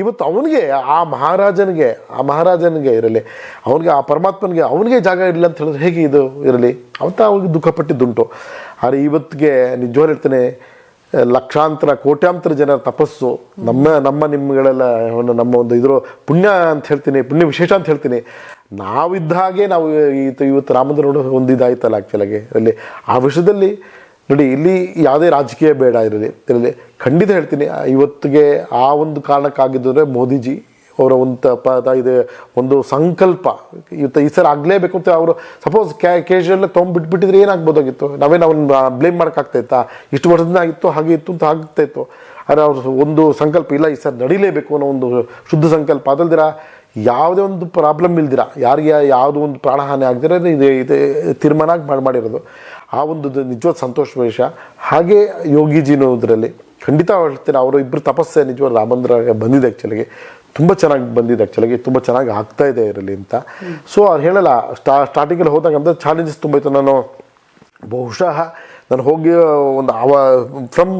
ಇವತ್ತು ಅವನಿಗೆ ಆ ಮಹಾರಾಜನಿಗೆ ಆ ಮಹಾರಾಜನಿಗೆ ಇರಲಿ ಅವನಿಗೆ ಆ ಪರಮಾತ್ಮನಿಗೆ ಅವನಿಗೆ ಜಾಗ ಇರಲಿಲ್ಲ ಅಂತ ಹೇಳಿದ್ರೆ ಹೇಗೆ ಇದು ಇರಲಿ? ಅವತ್ತ ಅವ್ರಿಗೆ ದುಃಖಪಟ್ಟಿದ್ದುಂಟು ಆದರೆ ಇವತ್ತಿಗೆ ನಿಜವಾಗ್ಲೂ ಹೇಳ್ತೇನೆ ಲಕ್ಷಾಂತರ ಕೋಟ್ಯಾಂತರ ಜನರ ತಪಸ್ಸು ನಮ್ಮ ನಮ್ಮ ನಿಮ್ಮಗಳೆಲ್ಲ ನಮ್ಮ ಒಂದು ಇದ್ರ ಪುಣ್ಯ ಅಂತ ಹೇಳ್ತೀನಿ ಪುಣ್ಯ ವಿಶೇಷ ಅಂತ ಹೇಳ್ತೀನಿ. ನಾವಿದ್ದ ಹಾಗೆ ನಾವು ಇವತ್ತು ಇವತ್ತು ರಾಮಂದ್ರ ಹೊಂದಿದ್ದಾಯ್ತಲ್ಲ ಆ್ಯಕ್ಚುಲಾಗಿ ಅಲ್ಲಿ ಆ ವಿಷಯದಲ್ಲಿ ನೋಡಿ, ಇಲ್ಲಿ ಯಾವುದೇ ರಾಜಕೀಯ ಬೇಡ ಇರಲಿ. ಇದರಲ್ಲಿ ಖಂಡಿತ ಹೇಳ್ತೀನಿ ಇವತ್ತಿಗೆ ಆ ಒಂದು ಕಾರಣಕ್ಕಾಗಿದ್ದರೆ ಮೋದಿಜಿ ಅವರ ಒಂದು ಪದ ಇದೆ ಒಂದು ಸಂಕಲ್ಪ. ಇವತ್ತು ಈ ಸರ್ ಆಗಲೇಬೇಕು ಅಂತ ಅವರು ಸಪೋಸ್ ಕ್ಯಾ ಕೇಶುವಲ್ ತೊಗೊಂಡ್ಬಿಟ್ಬಿಟ್ಟಿದ್ರೆ ಏನಾಗ್ಬೋದಾಗಿತ್ತು? ನಾವೇನು ಅವ್ನ ಬ್ಲೇಮ್ ಮಾಡೋಕ್ಕಾಗ್ತಾಯಿತ್ತಾ ಇಷ್ಟು ವರ್ಷದಿಂದ ಆಗಿತ್ತು ಹಾಗೆ ಇತ್ತು ಅಂತ ಆಗ್ತಾಯಿತ್ತು ಆದರೆ ಅವ್ರ ಒಂದು ಸಂಕಲ್ಪ ಇಲ್ಲ, ಈ ಸರ್ ನಡೀಲೇಬೇಕು ಅನ್ನೋ ಒಂದು ಶುದ್ಧ ಸಂಕಲ್ಪ. ಅದಲ್ದಿರ ಯಾವುದೇ ಒಂದು ಪ್ರಾಬ್ಲಮ್ ಇಲ್ದಿರ, ಯಾರಿಗೆ ಯಾವುದೋ ಒಂದು ಪ್ರಾಣಹಾನಿ ಆಗದಿರ ಇದು ಇದು ತೀರ್ಮಾನ ಮಾಡಿ ಮಾಡಿರೋದು. ಆ ಒಂದು ನಿಜವಾದ ಸಂತೋಷ ವಿಷಯ. ಹಾಗೆ ಯೋಗಿಜಿನೂ ಇದರಲ್ಲಿ. ಖಂಡಿತ ಹೇಳ್ತೀನಿ, ಅವರು ಇಬ್ಬರು ತಪಸ್ಸೆ ನಿಜವಾದ ರಾಮಂದ್ರ ಬಂದಿದೆ ಆ್ಯಕ್ಚುಲಿಗೆ ತುಂಬ ಚೆನ್ನಾಗಿ ಬಂದಿದೆ ಆ್ಯಕ್ಚುಲಾಗಿ ತುಂಬ ಚೆನ್ನಾಗಿ ಆಗ್ತಾ ಇದೆ ಇರಲಿ ಅಂತ. ಸೊ ಅವ್ರು ಹೇಳಲ್ಲ, ಸ್ಟಾ ಸ್ಟಾರ್ಟಿಂಗಲ್ಲಿ ಹೋದಾಗ ಅಂದರೆ ಚಾಲೆಂಜಸ್ ತುಂಬ ಇತ್ತು. ನಾನು ಬಹುಶಃ ನಾನು ಹೋಗಿ ಒಂದು ಅವ ಫ್ರಮ್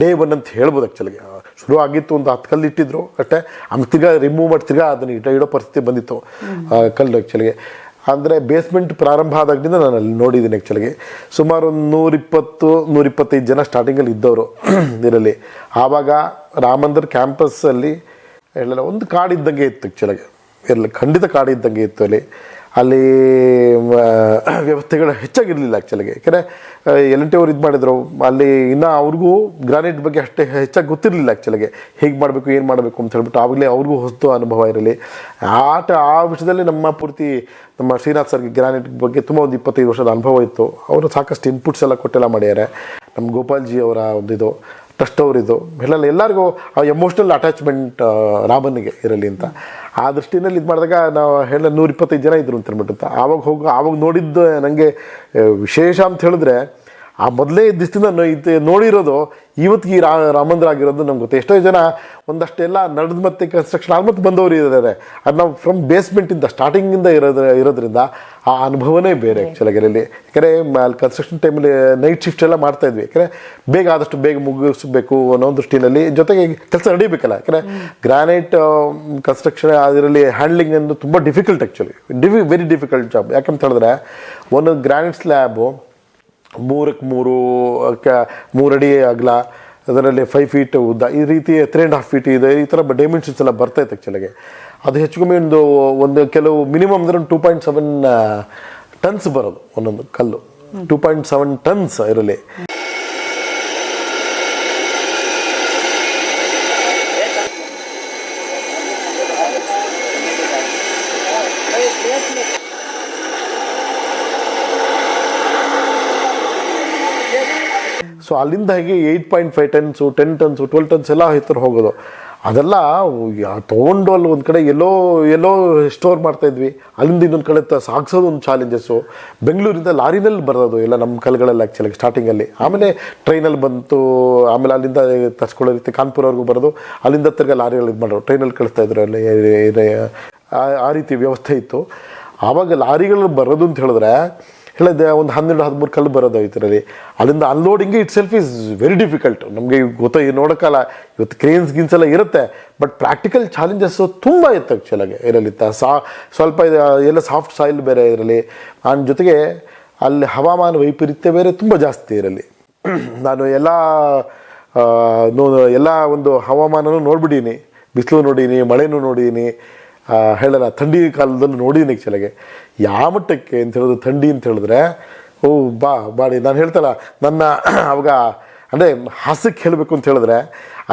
ಡೇ ಒನ್ ಅಂತ ಹೇಳ್ಬೋದು ಆ್ಯಕ್ಚುಲಿಗೆ ಶುರು ಆಗಿತ್ತು ಒಂದು ಹತ್ತು ಕಲ್ಲು ಇಟ್ಟಿದ್ರು, ಅಷ್ಟೇ. ಆಮೇಲೆ ತಿರ್ಗಾ ರಿಮೂವ್ ಮಾಡಿ ತಿರ್ಗಾ ಅದನ್ನು ಇಟ್ಟ ಇಡೋ ಪರಿಸ್ಥಿತಿ ಬಂದಿತ್ತು ಕಲ್ಲು ಆ್ಯಕ್ಚುಲಿಗೆ ಅಂದರೆ ಬೇಸ್ಮೆಂಟ್ ಪ್ರಾರಂಭ ಆದಾಗಿಂದ ನಾನು ಅಲ್ಲಿ ನೋಡಿದ್ದೀನಿ ಆ್ಯಕ್ಚುಲಿಗೆ ಸುಮಾರು ಒಂದು ನೂರಿಪ್ಪತ್ತು, ನೂರಿಪ್ಪತ್ತೈದು ಜನ ಸ್ಟಾರ್ಟಿಂಗಲ್ಲಿ ಇದ್ದವರು ಇದರಲ್ಲಿ ಆವಾಗ ರಾಮಂದರ್ ಕ್ಯಾಂಪಸ್ಸಲ್ಲಿ ಹೇಳಲ್ಲ ಒಂದು ಕಾಡಿದ್ದಂಗೆ ಇತ್ತು ಆ್ಯಕ್ಚುಲಾಗಿ ಇರಲಿ, ಖಂಡಿತ ಕಾಡಿದ್ದಂಗೆ ಇತ್ತು ಅಲ್ಲಿ. ಅಲ್ಲಿ ವ್ಯವಸ್ಥೆಗಳು ಹೆಚ್ಚಾಗಿರಲಿಲ್ಲ ಆ್ಯಕ್ಚುಲಾಗಿ ಯಾಕೆಂದರೆ ಎಲ್ ಎನ್ ಟಿ ಅವ್ರು ಇದು ಮಾಡಿದ್ರು. ಅಲ್ಲಿ ಇನ್ನೂ ಅವ್ರಿಗೂ ಗ್ರಾನೈಟ್ ಬಗ್ಗೆ ಅಷ್ಟೇ ಹೆಚ್ಚಾಗಿ ಗೊತ್ತಿರಲಿಲ್ಲ ಆ್ಯಕ್ಚುಲಾಗಿ ಹೇಗೆ ಮಾಡಬೇಕು, ಏನು ಮಾಡಬೇಕು ಅಂತ ಹೇಳ್ಬಿಟ್ಟು ಆವಾಗಲೇ ಅವ್ರಿಗೂ ಹೊಸತು ಅನುಭವ ಇರಲಿ. ಆಟ, ಆ ವಿಷಯದಲ್ಲಿ ನಮ್ಮ ಪೂರ್ತಿ ನಮ್ಮ ಶ್ರೀನಾಥ್ ಸರ್ಗೆ ಗ್ರಾನೈಟ್ ಬಗ್ಗೆ ತುಂಬ ಒಂದು ಇಪ್ಪತ್ತೈದು ವರ್ಷದ ಅನುಭವ ಇತ್ತು. ಅವರು ಸಾಕಷ್ಟು ಇನ್ಪುಟ್ಸ್ ಎಲ್ಲ ಕೊಟ್ಟೆಲ್ಲ ಮಾಡ್ಯಾರೆ. ನಮ್ಮ ಗೋಪಾಲ್ಜಿ ಅವರ ಒಂದು ಇದು. ಟ್ರಸ್ಟ್ ಅವರಿದು ಎಲ್ಲ ಎಲ್ಲರಿಗೂ ಆ ಎಮೋಷ್ನಲ್ ಅಟ್ಯಾಚ್ಮೆಂಟ್ ರಾಮನಿಗೆ ಇರಲಿ ಅಂತ. ಆ ದೃಷ್ಟಿನಲ್ಲಿ ಇದು ಮಾಡಿದಾಗ ನಾವು ಹೇಳ ನೂರಿಪ್ಪತ್ತೈದು ಜನ ಇದ್ರು ಅಂತ ಅಂದ್ಬಿಟ್ಟು ಆವಾಗ ಹೋಗಿ, ಆವಾಗ ನೋಡಿದ್ದು ನನಗೆ ವಿಶೇಷ ಅಂತ ಹೇಳಿದ್ರೆ ಆ ಮೊದಲೇ ಇದು ನೋಡಿರೋದು, ಇವತ್ತಿಗೆ ಈ ರಾ ರಾಮಂದ್ರ ಆಗಿರೋದು ನಮ್ಗೆ ಗೊತ್ತು. ಎಷ್ಟೋ ಜನ ಒಂದಷ್ಟೆಲ್ಲ ನಡೆದು ಮತ್ತೆ ಕನ್ಸ್ಟ್ರಕ್ಷನ್ ಆದ್ಮೇಲೆ ಬಂದವರು ಇದ್ದಾರೆ ಅದು ನಾವು ಫ್ರಮ್ ಬೇಸ್ಮೆಂಟಿಂದ ಸ್ಟಾರ್ಟಿಂಗಿಂದ ಇರೋದ್ರ, ಇರೋದ್ರಿಂದ ಆ ಅನುಭವನೇ ಬೇರೆ ಆ್ಯಕ್ಚುಲಾಗಿ ಅಲ್ಲಿ. ಯಾಕಂದರೆ ಅಲ್ಲಿ ಕನ್ಸ್ಟ್ರಕ್ಷನ್ ಟೈಮಲ್ಲಿ ನೈಟ್ ಶಿಫ್ಟ್ ಎಲ್ಲ ಮಾಡ್ತಾ ಇದ್ವಿ. ಯಾಕಂದರೆ, ಬೇಗ ಆದಷ್ಟು ಬೇಗ ಮುಗಿಸ್ಬೇಕು ಅನ್ನೋ ದೃಷ್ಟಿನಲ್ಲಿ ಜೊತೆಗೆ ಕೆಲಸ ನಡೀಬೇಕಲ್ಲ. ಯಾಕಂದರೆ ಗ್ರಾನೈಟ್ ಕನ್ಸ್ಟ್ರಕ್ಷನ್ ಅದರಲ್ಲಿ ಹ್ಯಾಂಡ್ಲಿಂಗ್ ಎಂದು ತುಂಬ ಡಿಫಿಕಲ್ಟ್ ಆ್ಯಕ್ಚುಲಿ ಡಿಫಿ ವೆರಿ ಡಿಫಿಕಲ್ಟ್ ಜಾಬ್ ಯಾಕಂತ ಹೇಳಿದ್ರೆ, ಒಂದು ಗ್ರಾನೈಟ್ ಸ್ಲ್ಯಾಬು ಮೂರಕ್ಕೆ ಮೂರು, ಕ, ಮೂರಡಿ ಅಗಲ, ಅದರಲ್ಲಿ ಫೈವ್ ಫೀಟ್ ಉದ್ದ, ಈ ರೀತಿ ತ್ರೀ ಆ್ಯಂಡ್ ಹಾಫ್ ಫೀಟ್ ಇದೆ, ಈ ಥರ ಡೈಮೆನ್ಷನ್ಸ್ ಎಲ್ಲ ಬರ್ತೈತೆ ಆ್ಯಕ್ಚುಲಾಗಿ ಅದು ಹೆಚ್ಚು ಕಮ್ಮಿ ಒಂದು ಒಂದು ಕೆಲವು ಮಿನಿಮಮ್ ಅಂದರೆ ಒಂದು ಟೂ ಪಾಯಿಂಟ್ ಸೆವೆನ್ ಟನ್ಸ್ ಬರೋದು, ಒಂದೊಂದು ಕಲ್ಲು. ಟೂ ಪಾಯಿಂಟ್ ಸೆವೆನ್ ಟನ್ಸ್ ಇರಲಿ ಸೊ ಅಲ್ಲಿಂದ ಹಾಗೆ eight point five tons ten tons twelve tons ಎಲ್ಲ ಹೆತ್ತರ ಹೋಗೋದು. ಅದೆಲ್ಲ ತೊಗೊಂಡು ಅಲ್ಲಿ ಒಂದು ಕಡೆ ಎಲ್ಲೋ ಎಲ್ಲೋ ಸ್ಟೋರ್ ಮಾಡ್ತಾ ಇದ್ವಿ. ಅಲ್ಲಿಂದ ಇನ್ನೊಂದು ಕಡೆ ತ- ಸಾಗ್ಸೋದು ಒಂದು ಚಾಲೆಂಜಸ್ಸು ಬೆಂಗಳೂರಿಂದ ಲಾರಿನಲ್ಲಿ ಬರೋದು ಎಲ್ಲ ನಮ್ಮ ಕಲ್ಗಳಲ್ಲಿ ಆ್ಯಕ್ಚುಲಿ ಸ್ಟಾರ್ಟಿಂಗಲ್ಲಿ ಆಮೇಲೆ ಟ್ರೈನಲ್ಲಿ ಬಂತು, ಆಮೇಲೆ ಅಲ್ಲಿಂದ ತರ್ಸ್ಕೊಳ್ಳೋ ರೀತಿ ಕಾನ್ಪುರವರೆಗೂ ಬರೋದು. ಅಲ್ಲಿಂದ ತಿರ್ಗ ಲಾರಿಗಳು ಇದು ಮಾಡೋರು ಟ್ರೈನಲ್ಲಿ ಕಳಿಸ್ತಾಯಿದ್ರು ಅಲ್ಲಿ ಆ ರೀತಿ ವ್ಯವಸ್ಥೆ ಇತ್ತು. ಆವಾಗ ಲಾರಿಗಳು ಬರೋದು ಅಂತ ಹೇಳಿದ್ರೆ ಹೇಳಿದೆ ಒಂದು ಹನ್ನೆರಡು, ಹದಿಮೂರು ಕಲ್ಲು ಬರೋದು ಇದರಲ್ಲಿ ಅಲ್ಲಿಂದ unloading itself is very difficult ನಮಗೆ ಗೊತ್ತ ನೋಡೋಕ್ಕಲ್ಲ ಇವತ್ತು ಕ್ರೇನ್ಸ್ ಗಿನ್ಸ್ ಎಲ್ಲ ಇರುತ್ತೆ ಬಟ್ ಪ್ರಾಕ್ಟಿಕಲ್ ಚಾಲೆಂಜಸ್ಸು ತುಂಬ ಇತ್ತು ಆ್ಯಕ್ಚುಲಾಗಿ ತ- ಸಾ, ಸ್ವಲ್ಪ ಎಲ್ಲ ಸಾಫ್ಟ್ ಸಾಯಿಲ್ ಬೇರೆ ಇದರಲ್ಲಿ. ಆನ್ ಜೊತೆಗೆ ಅಲ್ಲಿ ಹವಾಮಾನ ವೈಪರೀತ್ಯ ಬೇರೆ ತುಂಬ ಜಾಸ್ತಿ ಇರಲಿ ನಾನು ಎಲ್ಲ ಎಲ್ಲ ಒಂದು ಹವಾಮಾನನೂ ನೋಡ್ಬಿಟ್ಟೀನಿ ಬಿಸಿಲು ನೋಡೀನಿ, ಮಳೆನೂ ನೋಡೀನಿ. ಹೇಳಲ್ಲ ಥಂಡಿ ಕಾಲದಲ್ಲಿ ನೋಡಿದ್ದೀನಿ ಆ್ಯಕ್ಚುಲಾಗೆ ಯಾವ ಮಟ್ಟಕ್ಕೆ ಅಂತ ಹೇಳಿದ್ರೆ ಥಂಡಿ ಅಂತ ಹೇಳಿದ್ರೆ ಓ ಬಾ ಬಾಡಿ ನಾನು ಹೇಳ್ತಲ್ಲ ನನ್ನ ಅವಾಗ ಅಂದರೆ ಹಾಸ್ಯಕ್ಕೆ ಹೇಳಬೇಕು ಅಂತ ಹೇಳಿದ್ರೆ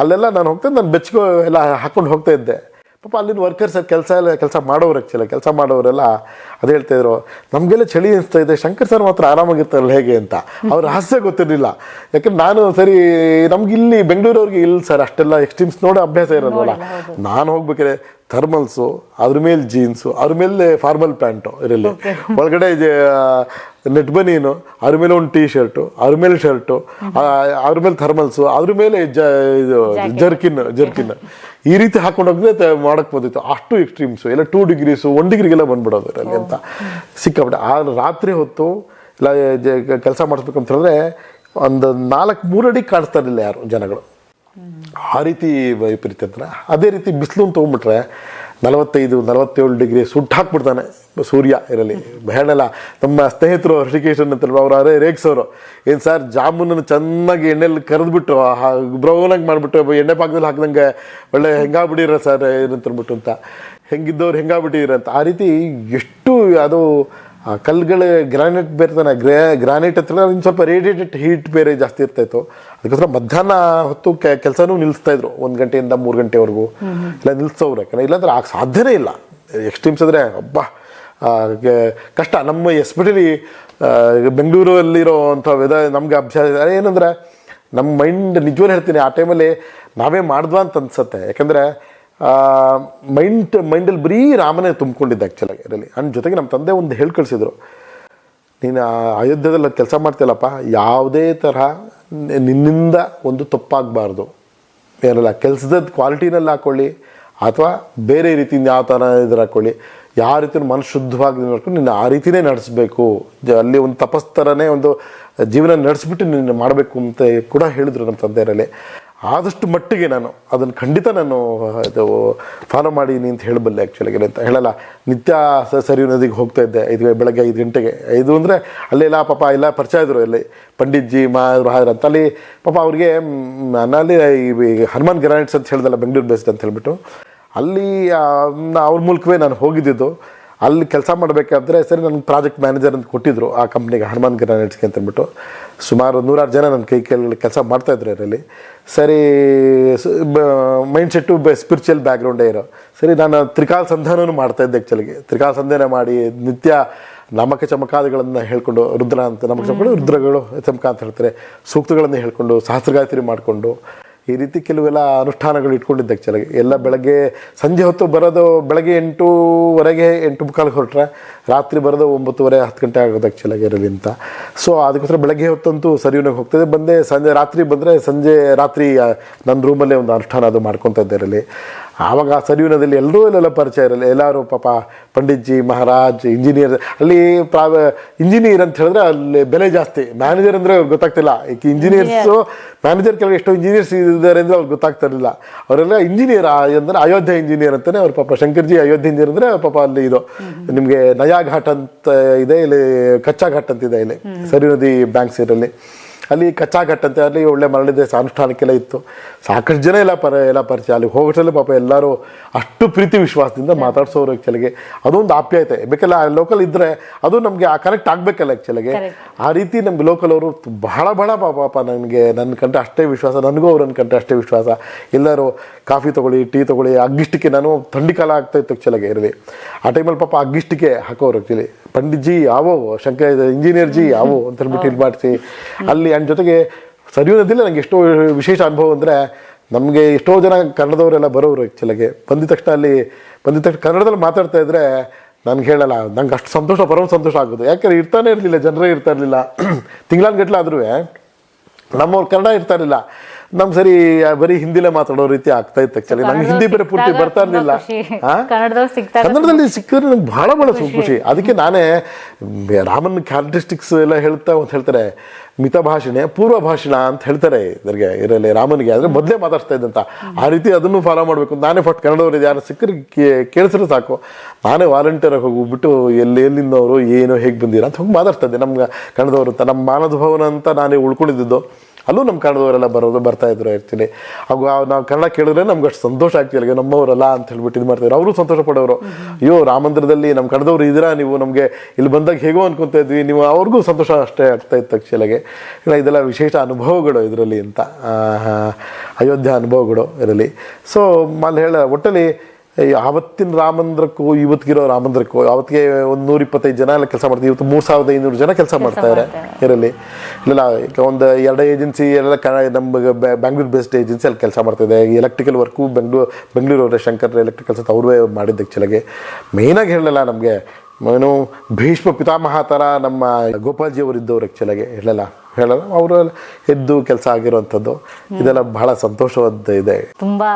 ಅಲ್ಲೆಲ್ಲ ನಾನು ಹೋಗ್ತೇನೆ ನಾನು ಬೆಚ್ಚಗೋ ಎಲ್ಲ ಹಾಕ್ಕೊಂಡು ಹೋಗ್ತಾ ಇದ್ದೆ. ಪಾಪ ಅಲ್ಲಿನ ವರ್ಕರ್ಸ್ ಕೆಲಸ ಎಲ್ಲ ಕೆಲಸ ಮಾಡೋರು ಆ್ಯಕ್ಚುಲಿ ಕೆಲಸ ಮಾಡೋರೆಲ್ಲ ಅದು ಹೇಳ್ತಾಯಿದ್ರು ನಮಗೆಲ್ಲ ಚಳಿ ಅನಿಸ್ತಾ ಇದೆ ಶಂಕರ್ ಸರ್ ಮಾತ್ರ ಆರಾಮಾಗಿರ್ತಾರಲ್ಲ ಹೇಗೆ ಅಂತ. ಅವ್ರ ಹಾಸ್ಯ ಗೊತ್ತಿರಲಿಲ್ಲ. ಯಾಕಂದ್ರೆ ನಾನು ಸರಿ ನಮ್ಗೆ ಇಲ್ಲಿ ಬೆಂಗಳೂರವ್ರಿಗೆ ಇಲ್ಲ ಸರ್ ಅಷ್ಟೆಲ್ಲ ಎಕ್ಸ್ಟ್ರೀಮ್ಸ್ ನೋಡೋ ಅಭ್ಯಾಸ ಇರೋಲ್ಲ ನಾನು ಹೋಗ್ಬೇಕಾದ್ರೆ ಥರ್ಮಲ್ಸು ಅದ್ರ ಮೇಲೆ ಜೀನ್ಸು ಅದ್ರ ಮೇಲೆ ಫಾರ್ಮಲ್ ಪ್ಯಾಂಟು ಇರಲಿ. ಒಳಗಡೆ ನೆಟ್ ಬನೀನು ಅದ್ರ ಮೇಲೆ ಒಂದು ಟೀ ಶರ್ಟು ಅದ್ರ ಮೇಲೆ ಶರ್ಟು ಅದ್ರ ಮೇಲೆ ಥರ್ಮಲ್ಸು ಅದ್ರ ಮೇಲೆ ಜ ಇದು ಜರ್ಕಿನ್ ಜರ್ಕಿನ್. ಈ ರೀತಿ ಹಾಕೊಂಡು ಹೋಗಿದ್ರೆ ಮಾಡಕ್ ಬಂದಿತ್ತು. ಅಷ್ಟು ಎಕ್ಸ್ಟ್ರೀಮ್ಸು ಎಲ್ಲ ಟೂ ಡಿಗ್ರೀಸು ಒನ್ ಡಿಗ್ರಿಗೆಲ್ಲ ಬಂದ್ಬಿಡೋದು ಇದರಲ್ಲಿ ಅಂತ. ಸಿಕ್ಕಾಬಿಟ್ಟೆ ಆ ರಾತ್ರಿ ಹೊತ್ತು ಇಲ್ಲ ಕೆಲಸ ಮಾಡಿಸ್ಬೇಕು ಅಂತ ಹೇಳಿದ್ರೆ ಒಂದು ನಾಲ್ಕು ಮೂರಡಿ ಕಾಣಿಸ್ತಾ ಇರಲಿಲ್ಲ ಯಾರು ಜನಗಳು. ಆ ರೀತಿ ವೈಪರೀತ್ಯ ಅಂತ ಅದೇ ರೀತಿ ಬಿಸಿಲು ತೊಗೊಂಡ್ಬಿಟ್ರೆ ನಲವತ್ತೈದು, ನಲವತ್ತೇಳು ಡಿಗ್ರಿ ಸುಟ್ಟು ಹಾಕ್ಬಿಡ್ತಾನೆ ಸೂರ್ಯ ಇರಲಿ. ಬೇಡಲ್ಲ ನಮ್ಮ ಸ್ನೇಹಿತರು ಹೃಷಿಕೇಶನ್ ಅಂತ ಅವರು ಅರೇ ರೇಗ್ಸೋರು ಏನು ಸರ್, ಜಾಮೂನನ್ನು ಚೆನ್ನಾಗಿ ಎಣ್ಣೆಲಿ ಕರೆದ್ಬಿಟ್ಟು ಬ್ರೌನಾಗಿ ಮಾಡಿಬಿಟ್ಟು ಎಣ್ಣೆ ಪಾಕದಲ್ಲಿ ಹಾಕಿದಂಗೆ ಒಳ್ಳೆ ಹೆಂಗಾಗ್ಬಿಟ್ಟಿರ ಸರ್ ಏನಂತಂದ್ಬಿಟ್ಟು ಅಂತ ಹೆಂಗಿದ್ದವ್ರು ಹೆಂಗಾಗ್ಬಿಟ್ಟಿರ ಅಂತ. ಆ ರೀತಿ ಎಷ್ಟು ಅದು ಆ ಕಲ್ಲುಗಳ ಗ್ರಾನೈಟ್ ಬೇರೆ ಗ್ರೇ ಗ್ರಾ, ಗ್ರಾನೈಟ್ ಹತ್ರ ಇನ್ನು ಸ್ವಲ್ಪ ರೇಡಿಯೇಟೆಡ್ ಹೀಟ್ ಬೇರೆ ಜಾಸ್ತಿ ಇರ್ತಾಯಿತ್ತು ಅದಕ್ಕೋಸ್ಕರ ಮಧ್ಯಾಹ್ನ ಹೊತ್ತು ಕೆಲಸನೂ ನಿಲ್ಲಿಸ್ತಾ ಇದ್ರು, ಒಂದು ಗಂಟೆಯಿಂದ ಮೂರು ಗಂಟೆವರೆಗೂ. ಇಲ್ಲ ನಿಲ್ಲಿಸೋರು ಯಾಕಂದ್ರೆ ಇಲ್ಲಾಂದ್ರೆ ಆಗ ಸಾಧ್ಯನೇ ಇಲ್ಲ. ಎಕ್ಸ್ಟ್ರೀಮ್ಸ್ ಅಂದರೆ ಒಬ್ಬ ಕಷ್ಟ. ನಮ್ಮ ಎಸ್ಪೆಷಲಿ ಬೆಂಗಳೂರಲ್ಲಿರೋ ಅಂಥ ವೆದ, ನಮಗೆ ಅಭ್ಯಾಸ ಏನಂದ್ರೆ ನಮ್ಮ ಮೈಂಡ್ ನಿಜವೂ ಹೇಳ್ತೀನಿ, ಆ ಟೈಮಲ್ಲಿ ನಾವೇ ಮಾಡಿದ್ವಾ ಅಂತ ಅನ್ಸುತ್ತೆ. ಯಾಕಂದರೆ ಮೈಂಡ್ ಮೈಂಡಲ್ಲಿ ಬರೀ ರಾಮನೇ ತುಂಬಿಕೊಂಡಿದ್ದೆ ಆ್ಯಕ್ಚುಲಾಗಿ ಅದರಲ್ಲಿ. ಅಂಡ್ ಜೊತೆಗೆ ನಮ್ಮ ತಂದೆ ಒಂದು ಹೇಳಿ ಕಳಿಸಿದ್ರು. ನೀನು ಅಯೋಧ್ಯೆದಲ್ಲಿ ಕೆಲಸ ಮಾಡ್ತಿಲ್ಲಪ್ಪ ಯಾವುದೇ ತರಹ ನಿನ್ನಿಂದ ಒಂದು ತಪ್ಪಾಗಬಾರ್ದು. ಏನಲ್ಲ, ಕೆಲಸದ ಕ್ವಾಲಿಟಿನಲ್ಲಿ ಹಾಕೊಳ್ಳಿ, ಅಥವಾ ಬೇರೆ ರೀತಿಯಿಂದ ಯಾವ ಥರ ಇದ್ರ ಹಾಕ್ಕೊಳ್ಳಿ ಯಾವ ರೀತಿ ಮನಸ್ಸು ಶುದ್ಧವಾಗಿ ನೋಡ್ಕೊಂಡು ನಿನ್ನ ಆ ರೀತಿನೇ ನಡೆಸಬೇಕು. ಅಲ್ಲಿ ಒಂದು ತಪಸ್ ಥರನೇ ಒಂದು ಜೀವನ ನಡೆಸ್ಬಿಟ್ಟು ನೀನು ಮಾಡಬೇಕು ಅಂತ ಕೂಡ ಹೇಳಿದ್ರು ನಮ್ಮ ತಂದೆಯರಲ್ಲಿ ಆದಷ್ಟು ಮಟ್ಟಿಗೆ ನಾನು ಅದನ್ನು ಖಂಡಿತ ನಾನು, ಇದು ಫಾಲೋ ಮಾಡೀನಿ ಅಂತ ಹೇಳಬಲ್ಲೆ ಆ್ಯಕ್ಚುಲಿಗೆ ಅಂತ ಹೇಳಲ್ಲ, ನಿತ್ಯ ಸ- ಸರಿಯು ನದಿಗೆ ಹೋಗ್ತಾ ಇದ್ದೆ. ಐದು ಬೆಳಗ್ಗೆ ಐದು ಗಂಟೆಗೆ. ಐದು ಅಂದರೆ ಅಲ್ಲೆಲ್ಲ ಪಾಪ ಎಲ್ಲ ಪರಿಚಯ ಇದ್ರು ಅಲ್ಲಿ. ಪಂಡಿತ್ಜಿ ಮಹಾರಾಜ್ ಅಂತ ಅಲ್ಲಿ, ಪಾಪ ಅವ್ರಿಗೆ ನಾನು ನಾನಲ್ಲಿ ಈ ಹನುಮಾನ್ ಗ್ರಾನೈಟ್ಸ್ ಅಂತ ಹೇಳ್ದಲ್ಲ, ಬೆಂಗಳೂರು ಬೇಸ್ಡ್ ಅಂತ ಹೇಳಿಬಿಟ್ಟು. ಅಲ್ಲಿ ಅವ್ರ ಮೂಲಕವೇ ನಾನು ಹೋಗಿದ್ದಿದ್ದು. ಅಲ್ಲಿ ಕೆಲಸ ಮಾಡಬೇಕಾದ್ರೆ ಸರಿ ನನಗೆ ಪ್ರಾಜೆಕ್ಟ್ ಮ್ಯಾನೇಜರ್ ಅಂತ ಕೊಟ್ಟಿದ್ದರು ಆ ಕಂಪ್ನಿಗೆ ಹನುಮಾನ್ ಗ್ರಾನೈಟ್ಸ್ಗೆ ಅಂತ ಅಂದ್ಬಿಟ್ಟು. ಸುಮಾರು ನೂರಾರು ಜನ ನನ್ನ ಕೈ ಕೈಯಲ್ಲಿ ಕೆಲಸ ಮಾಡ್ತಾಯಿದ್ರು ಅದರಲ್ಲಿ ಸರಿ ಮೈಂಡ್ ಸೆಟ್ಟು ಸ್ಪಿರಿಚುವಲ್ ಬ್ಯಾಕ್ಗ್ರೌಂಡೇ ಇರೋ. ಸರಿ, ನಾನು ತ್ರಿಕಾಲ ಸಂಧಾನವೂ ಮಾಡ್ತಾಯಿದ್ದೆ ಆ್ಯಕ್ಚುಲಿಗೆ ತ್ರಿಕಾಲ್ ಸಂಧಾನ ಮಾಡಿ ನಿತ್ಯ ನಮಕ ಚಮಕಾದಿಗಳನ್ನು ಹೇಳ್ಕೊಂಡು, ರುದ್ರ ಅಂತ, ನಮಕ ರುದ್ರಗಳು ಚಮಕ ಅಂತ ಹೇಳ್ತಾರೆ. ಸೂಕ್ತಗಳನ್ನು ಹೇಳ್ಕೊಂಡು, ಸಹಸ್ರಗಾಯತ್ರಿ ಮಾಡಿಕೊಂಡು ಈ ರೀತಿ ಕೆಲವೆಲ್ಲ ಅನುಷ್ಠಾನಗಳು ಇಟ್ಕೊಂಡಿದ್ದೆ ಆ್ಯಕ್ಚುಲಾಗಿ ಎಲ್ಲ ಬೆಳಗ್ಗೆ, ಸಂಜೆ ಹೊತ್ತು ಬರೋದು ಬೆಳಗ್ಗೆ ಎಂಟೂವರೆಗೆ ಎಂಟು ಮುಕ್ಕಾಲಿಗೆ ಹೊರಟ್ರೆ, ರಾತ್ರಿ ಬರೋದು ಒಂಬತ್ತುವರೆ, ಹತ್ತು ಗಂಟೆ ಆಗೋದು ಆ್ಯಕ್ಚುಲಾಗಿ ಇರಲಿ ಅಂತ ಸೊ ಅದಕ್ಕೋಸ್ಕರ ಬೆಳಗ್ಗೆ ಹೊತ್ತಂತೂ ಸರಿಯೂನಾಗಿ ಹೋಗ್ತದೆ ಬಂದೆ, ಸಂಜೆ ರಾತ್ರಿ ಬಂದರೆ ಸಂಜೆ ರಾತ್ರಿ ನನ್ನ ರೂಮಲ್ಲೇ ಒಂದು ಅನುಷ್ಠಾನ ಅದು ಮಾಡ್ಕೊತಾ ಇದ್ದೆ ಇರಲಿ ಆವಾಗ ಆ ಸರಿಯೂನದಲ್ಲಿ ಎಲ್ಲರೂ ಇಲ್ಲೆಲ್ಲ ಪರಿಚಯ ಇರಲ್ಲ ಎಲ್ಲರೂ ಪಾಪ ಪಂಡಿತ್ಜಿ ಮಹಾರಾಜ್ ಇಂಜಿನಿಯರ್ ಅಲ್ಲಿ ಪ್ರಾವ ಇಂಜಿನಿಯರ್ ಅಂತ ಹೇಳಿದ್ರೆ ಅಲ್ಲಿ ಬೆಲೆ ಜಾಸ್ತಿ. ಮ್ಯಾನೇಜರ್ ಅಂದರೆ ಅವ್ರಿಗೆ ಗೊತ್ತಾಗ್ತಿಲ್ಲ ಈಗ ಇಂಜಿನಿಯರ್ಸು ಮ್ಯಾನೇಜರ್ ಕೆಳಗೆ ಎಷ್ಟೋ ಇಂಜಿನಿಯರ್ಸ್ ಇದ್ದಾರೆ ಅಂದರೆ ಅವ್ರಿಗೆ ಗೊತ್ತಾಗ್ತಾ ಇರಲಿಲ್ಲ ಅವರೆಲ್ಲ ಇಂಜಿನಿಯರ್ ಅಂದರೆ ಅಯೋಧ್ಯೆ ಇಂಜಿನಿಯರ್ ಅಂತಾನೆ ಅವ್ರ ಪಾಪ ಶಂಕರ್ಜಿ ಅಯೋಧ್ಯೆ ಇಂಜಿನಿಯರ್ ಅಂದರೆ ಪಾಪ ಅಲ್ಲಿ ಇದು ನಿಮಗೆ ನಯಾ ಘಾಟ್ ಅಂತ ಇದೆ ಇಲ್ಲಿ ಕಚ್ಚಾ ಘಾಟ್ ಅಂತ ಇದೆ ಇಲ್ಲಿ ಸರಿ ನದಿ ಬ್ಯಾಂಕ್ಸ್ ಇರಲ್ಲಿ ಅಲ್ಲಿ ಕಚ್ಚಾ ಘಟ್ ಅಂತ ಅಲ್ಲಿ ಒಳ್ಳೆ ಮರಳಿದೆ ಅನುಷ್ಠಾನಕ್ಕೆಲ್ಲ ಇತ್ತು. ಸಾಕಷ್ಟು ಜನ ಎಲ್ಲ ಪರ ಎಲ್ಲ ಪರಿಚಯ. ಅಲ್ಲಿ ಹೋಗೋಷ್ಟರಲ್ಲಿ ಪಾಪ ಎಲ್ಲರೂ ಅಷ್ಟು ಪ್ರೀತಿ ವಿಶ್ವಾಸದಿಂದ ಮಾತಾಡ್ಸೋರು ಆ್ಯಕ್ಚುಲಿಗೆ ಅದೊಂದು ಆಪ್ಯಾಯತೆ. ಬೇಕಲ್ಲ ಲೋಕಲ್ ಇದ್ದರೆ ಅದು ನಮಗೆ ಆ ಕನೆಕ್ಟ್ ಆಗಬೇಕಲ್ಲ ಆ್ಯಕ್ಚುಲಿಗೆ ಆ ರೀತಿ ನಮ್ಗೆ ಲೋಕಲ್ ಅವರು ಬಹಳ ಬಹಳ ಪಾಪ ನನಗೆ ನನ್ನ ಕಂಡ್ರೆ ಅಷ್ಟೇ ವಿಶ್ವಾಸ ನನಗೂ ಅವ್ರನ್ನ ಕಂಡ್ರೆ ಅಷ್ಟೇ ವಿಶ್ವಾಸ. ಎಲ್ಲರೂ ಕಾಫಿ ತೊಗೊಳ್ಳಿ ಟೀ ತೊಗೊಳ್ಳಿ ಅಗ್ಗಿಷ್ಟಕ್ಕೆ ನಾನು ಥಂಡಿ ಕಾಲ ಆಗ್ತಾ ಇತ್ತು ಆ್ಯಕ್ಚುಲಾಗಿ ಇರಲಿ. ಆ ಟೈಮಲ್ಲಿ ಪಾಪ ಅಗ್ಗಿಷ್ಟಕ್ಕೆ ಹಾಕೋರು ಆ್ಯಕ್ಚುಲಿ ಪಂಡಿತ್ ಜಿ ಯಾವೋ ಶಂಕರ್ ಇಂಜಿನಿಯರ್ ಜಿ ಯಾವೋ ಅಂತ ಹೇಳ್ಬಿಟ್ಟು ಇದು ಮಾಡಿಸಿ. ಅಲ್ಲಿ ಅಂಡ್ ಜೊತೆಗೆ ಸರಿಯೋದಿಲ್ಲ ನನಗೆ ನಂಗೆ ಎಷ್ಟೋ ವಿಶೇಷ ಅನುಭವ ಅಂದರೆ ನಮಗೆ ಎಷ್ಟೋ ಜನ ಕನ್ನಡದವರೆಲ್ಲ ಬರೋರು ಆ್ಯಕ್ಚುಲಾಗಿ ಬಂದಿದ ತಕ್ಷಣ ಅಲ್ಲಿ, ಬಂದಿದ ತಕ್ಷಣ ಕನ್ನಡದಲ್ಲಿ ಮಾತಾಡ್ತಾ ಇದ್ದರೆ ನನಗೆ ಹೇಳಲ್ಲ, ನಂಗೆ ಅಷ್ಟು ಸಂತೋಷ, ಪರಮ ಸಂತೋಷ ಆಗೋದು. ಯಾಕಂದ್ರೆ ಇರ್ತಾನೆ ಇರಲಿಲ್ಲ, ಜನರೇ ಇರ್ತಾ ಇರಲಿಲ್ಲ. ತಿಂಗಳಾನ್ಗಟ್ಲೆ ಆದ್ರೂ ನಮ್ಮವ್ರು ಕನ್ನಡ ಇರ್ತಾ ಇರಲಿಲ್ಲ. ನಮ್ ಸರಿ ಬರೀ ಹಿಂದಿಲೇ ಮಾತಾಡೋ ರೀತಿ ಆಗ್ತಾ ಇತ್ತು ಆಕ್ಚುಲಿ ನಮ್ಗೆ ಹಿಂದಿ ಬೇರೆ ಪೂರ್ತಿ ಬರ್ತಾ ಇರಲಿಲ್ಲ ಕನ್ನಡದಲ್ಲಿ ಸಿಕ್ಕಿದ್ರೆ ನಂಗೆ ಬಹಳ ಬಹಳ ಖುಷಿ. ಅದಕ್ಕೆ ನಾನೇ ರಾಮನ್ ಕ್ಯಾರೆಕ್ಟರಿಸ್ಟಿಕ್ಸ್ ಎಲ್ಲ ಹೇಳ್ತಾ ಅಂತ ಹೇಳ್ತಾರೆ. ಮಿತ ಭಾಷಣೆ ಪೂರ್ವ ಭಾಷಣ ಅಂತ ಹೇಳ್ತಾರೆ ಇದ್ರಿಗೆ ಇರಲಿ ರಾಮನಿಗೆ. ಅಂದ್ರೆ ಮೊದಲೇ ಮಾತಾಡ್ತಾ ಇದ್ದಂತ. ಆ ರೀತಿ ಅದನ್ನು ಫಾಲೋ ಮಾಡಬೇಕು ನಾನೇ ಫಸ್ಟ್ ಕನ್ನಡವ್ರು ಯಾರು ಸಿಕ್ಕರೆ ಕೇಳಿಸಿದ್ರೆ ಸಾಕು. ನಾನೇ ವಾಲಂಟಿಯರ್ ಹೋಗ್ಬಿಟ್ಟು ಎಲ್ಲಿ ಎಲ್ಲಿಂದವರು ಏನು ಹೇಗೆ ಬಂದಿರ ಅಂತ ಹೋಗಿ ಮಾತಾಡ್ತಾ ಇದ್ದೆ. ನಮ್ಗೆ ಕನ್ನಡದವರು ಅಂತ ನಮ್ಮ ಮಾನದ ಭವನ ಅಂತ ನಾನೇ ಉಳ್ಕೊಂಡಿದ್ದು. ಅಲ್ಲೂ ನಮ್ಮ ಕನ್ನಡದವರೆಲ್ಲ ಬರೋದು ಬರ್ತಾ ಇದ್ರು ಇರ್ತೀನಿ. ಹಾಗೂ ನಾವು ಕನ್ನಡ ಕೇಳಿದ್ರೆ ನಮ್ಗೆ ಅಷ್ಟು ಸಂತೋಷ ಆಗ್ತಿಲ್ಲ. ನಮ್ಮವರಲ್ಲ ಅಂತ ಹೇಳ್ಬಿಟ್ಟು ಇದು ಮಾಡ್ತಿದ್ರು. ಅವರು ಸಂತೋಷ ಪಡೋರು ಅಯ್ಯೋ, ರಾಮಂದಿರದಲ್ಲಿ ನಮ್ಮ ಕನ್ನಡದವ್ರು ಇದ್ದೀರಾ ನೀವು? ನಮಗೆ ಇಲ್ಲಿ ಬಂದಾಗ ಹೇಗೋ ಅನ್ಕೊತಾ ಇದ್ವಿ. ನೀವು ಅವ್ರಿಗೂ ಸಂತೋಷ ಅಷ್ಟೇ ಆಗ್ತಾ ಇತ್ತು ಇಲ್ಲ, ಇದೆಲ್ಲ ವಿಶೇಷ ಅನುಭವಗಳು ಇದರಲ್ಲಿ ಅಂತ. ಅಯೋಧ್ಯ ಅನುಭವಗಳು ಇದರಲ್ಲಿ. ಸೊ ಅಲ್ಲಿ ಹೇಳ ಒಟ್ಟಲ್ಲಿ ಆವತ್ತಿನ ರಾಮಂದ್ರಕ್ಕೂ ಇವತ್ತಿಗಿರೋ ರಾಮಂದ್ರಕ್ಕೂ ಅವತ್ತಿಗೆ ಒಂದು ನೂರ ಇಪ್ಪತ್ತೈದು ಜನ ಎಲ್ಲ ಕೆಲಸ ಮಾಡ್ತೀವಿ ಇವತ್ತು ಮೂರು ಸಾವಿರದ ಐನೂರು ಜನ ಕೆಲಸ ಮಾಡ್ತಾರೆ ಇದರಲ್ಲಿ. ಇಲ್ಲ ಈಗ ಒಂದು ಎರಡು ಏಜೆನ್ಸಿ ಎಲ್ಲ ಕ ನಮ್ಮ ಬ್ಯಾಂಗ್ಳೂರ್ ಬೇಸ್ಡ್ ಏಜೆನ್ಸಿ ಅಲ್ಲಿ ಕೆಲಸ ಮಾಡ್ತಿದೆ ಎಲೆಕ್ಟ್ರಿಕಲ್ ವರ್ಕು ಬೆಂಗ್ಳೂರು ಬೆಂಗಳೂರವರೇ ಶಂಕರ್ ಎಲೆಕ್ಟ್ರಿಕಲ್ಸ್ ಅಂತ ಅವ್ರೇ ಮಾಡಿದ್ದು ಆ್ಯಕ್ಚುಲಾಗಿ ಮೇಯ್ನಾಗಿ ಹೇಳಲ್ಲ ನಮಗೆ. ಏನು ಭೀಷ್ಮ ಪಿತಾಮಹ ಥರ ನಮ್ಮ ಗೋಪಾಲ್ಜಿ ಅವರು ಇದ್ದವ್ರು ಆ್ಯಕ್ಚುಲಾಗಿ ಹೇಳಲ್ಲ ಹೇಳಲ್ಲ ಅವರು ಎದ್ದು ಕೆಲಸ ಆಗಿರುವಂಥದ್ದು. ಇದೆಲ್ಲ ಬಹಳ ಸಂತೋಷವಾದ ಇದೆ. ತುಂಬಾ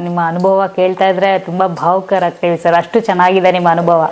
ನಿಮ್ಮ ಅನುಭವ ಕೇಳ್ತಾ ಇದ್ರೆ ತುಂಬಾ ಭಾವುಕರಾಗ್ತೀವಿ ಸರ್. ಅಷ್ಟು ಚೆನ್ನಾಗಿದೆ ನಿಮ್ಮ ಅನುಭವ.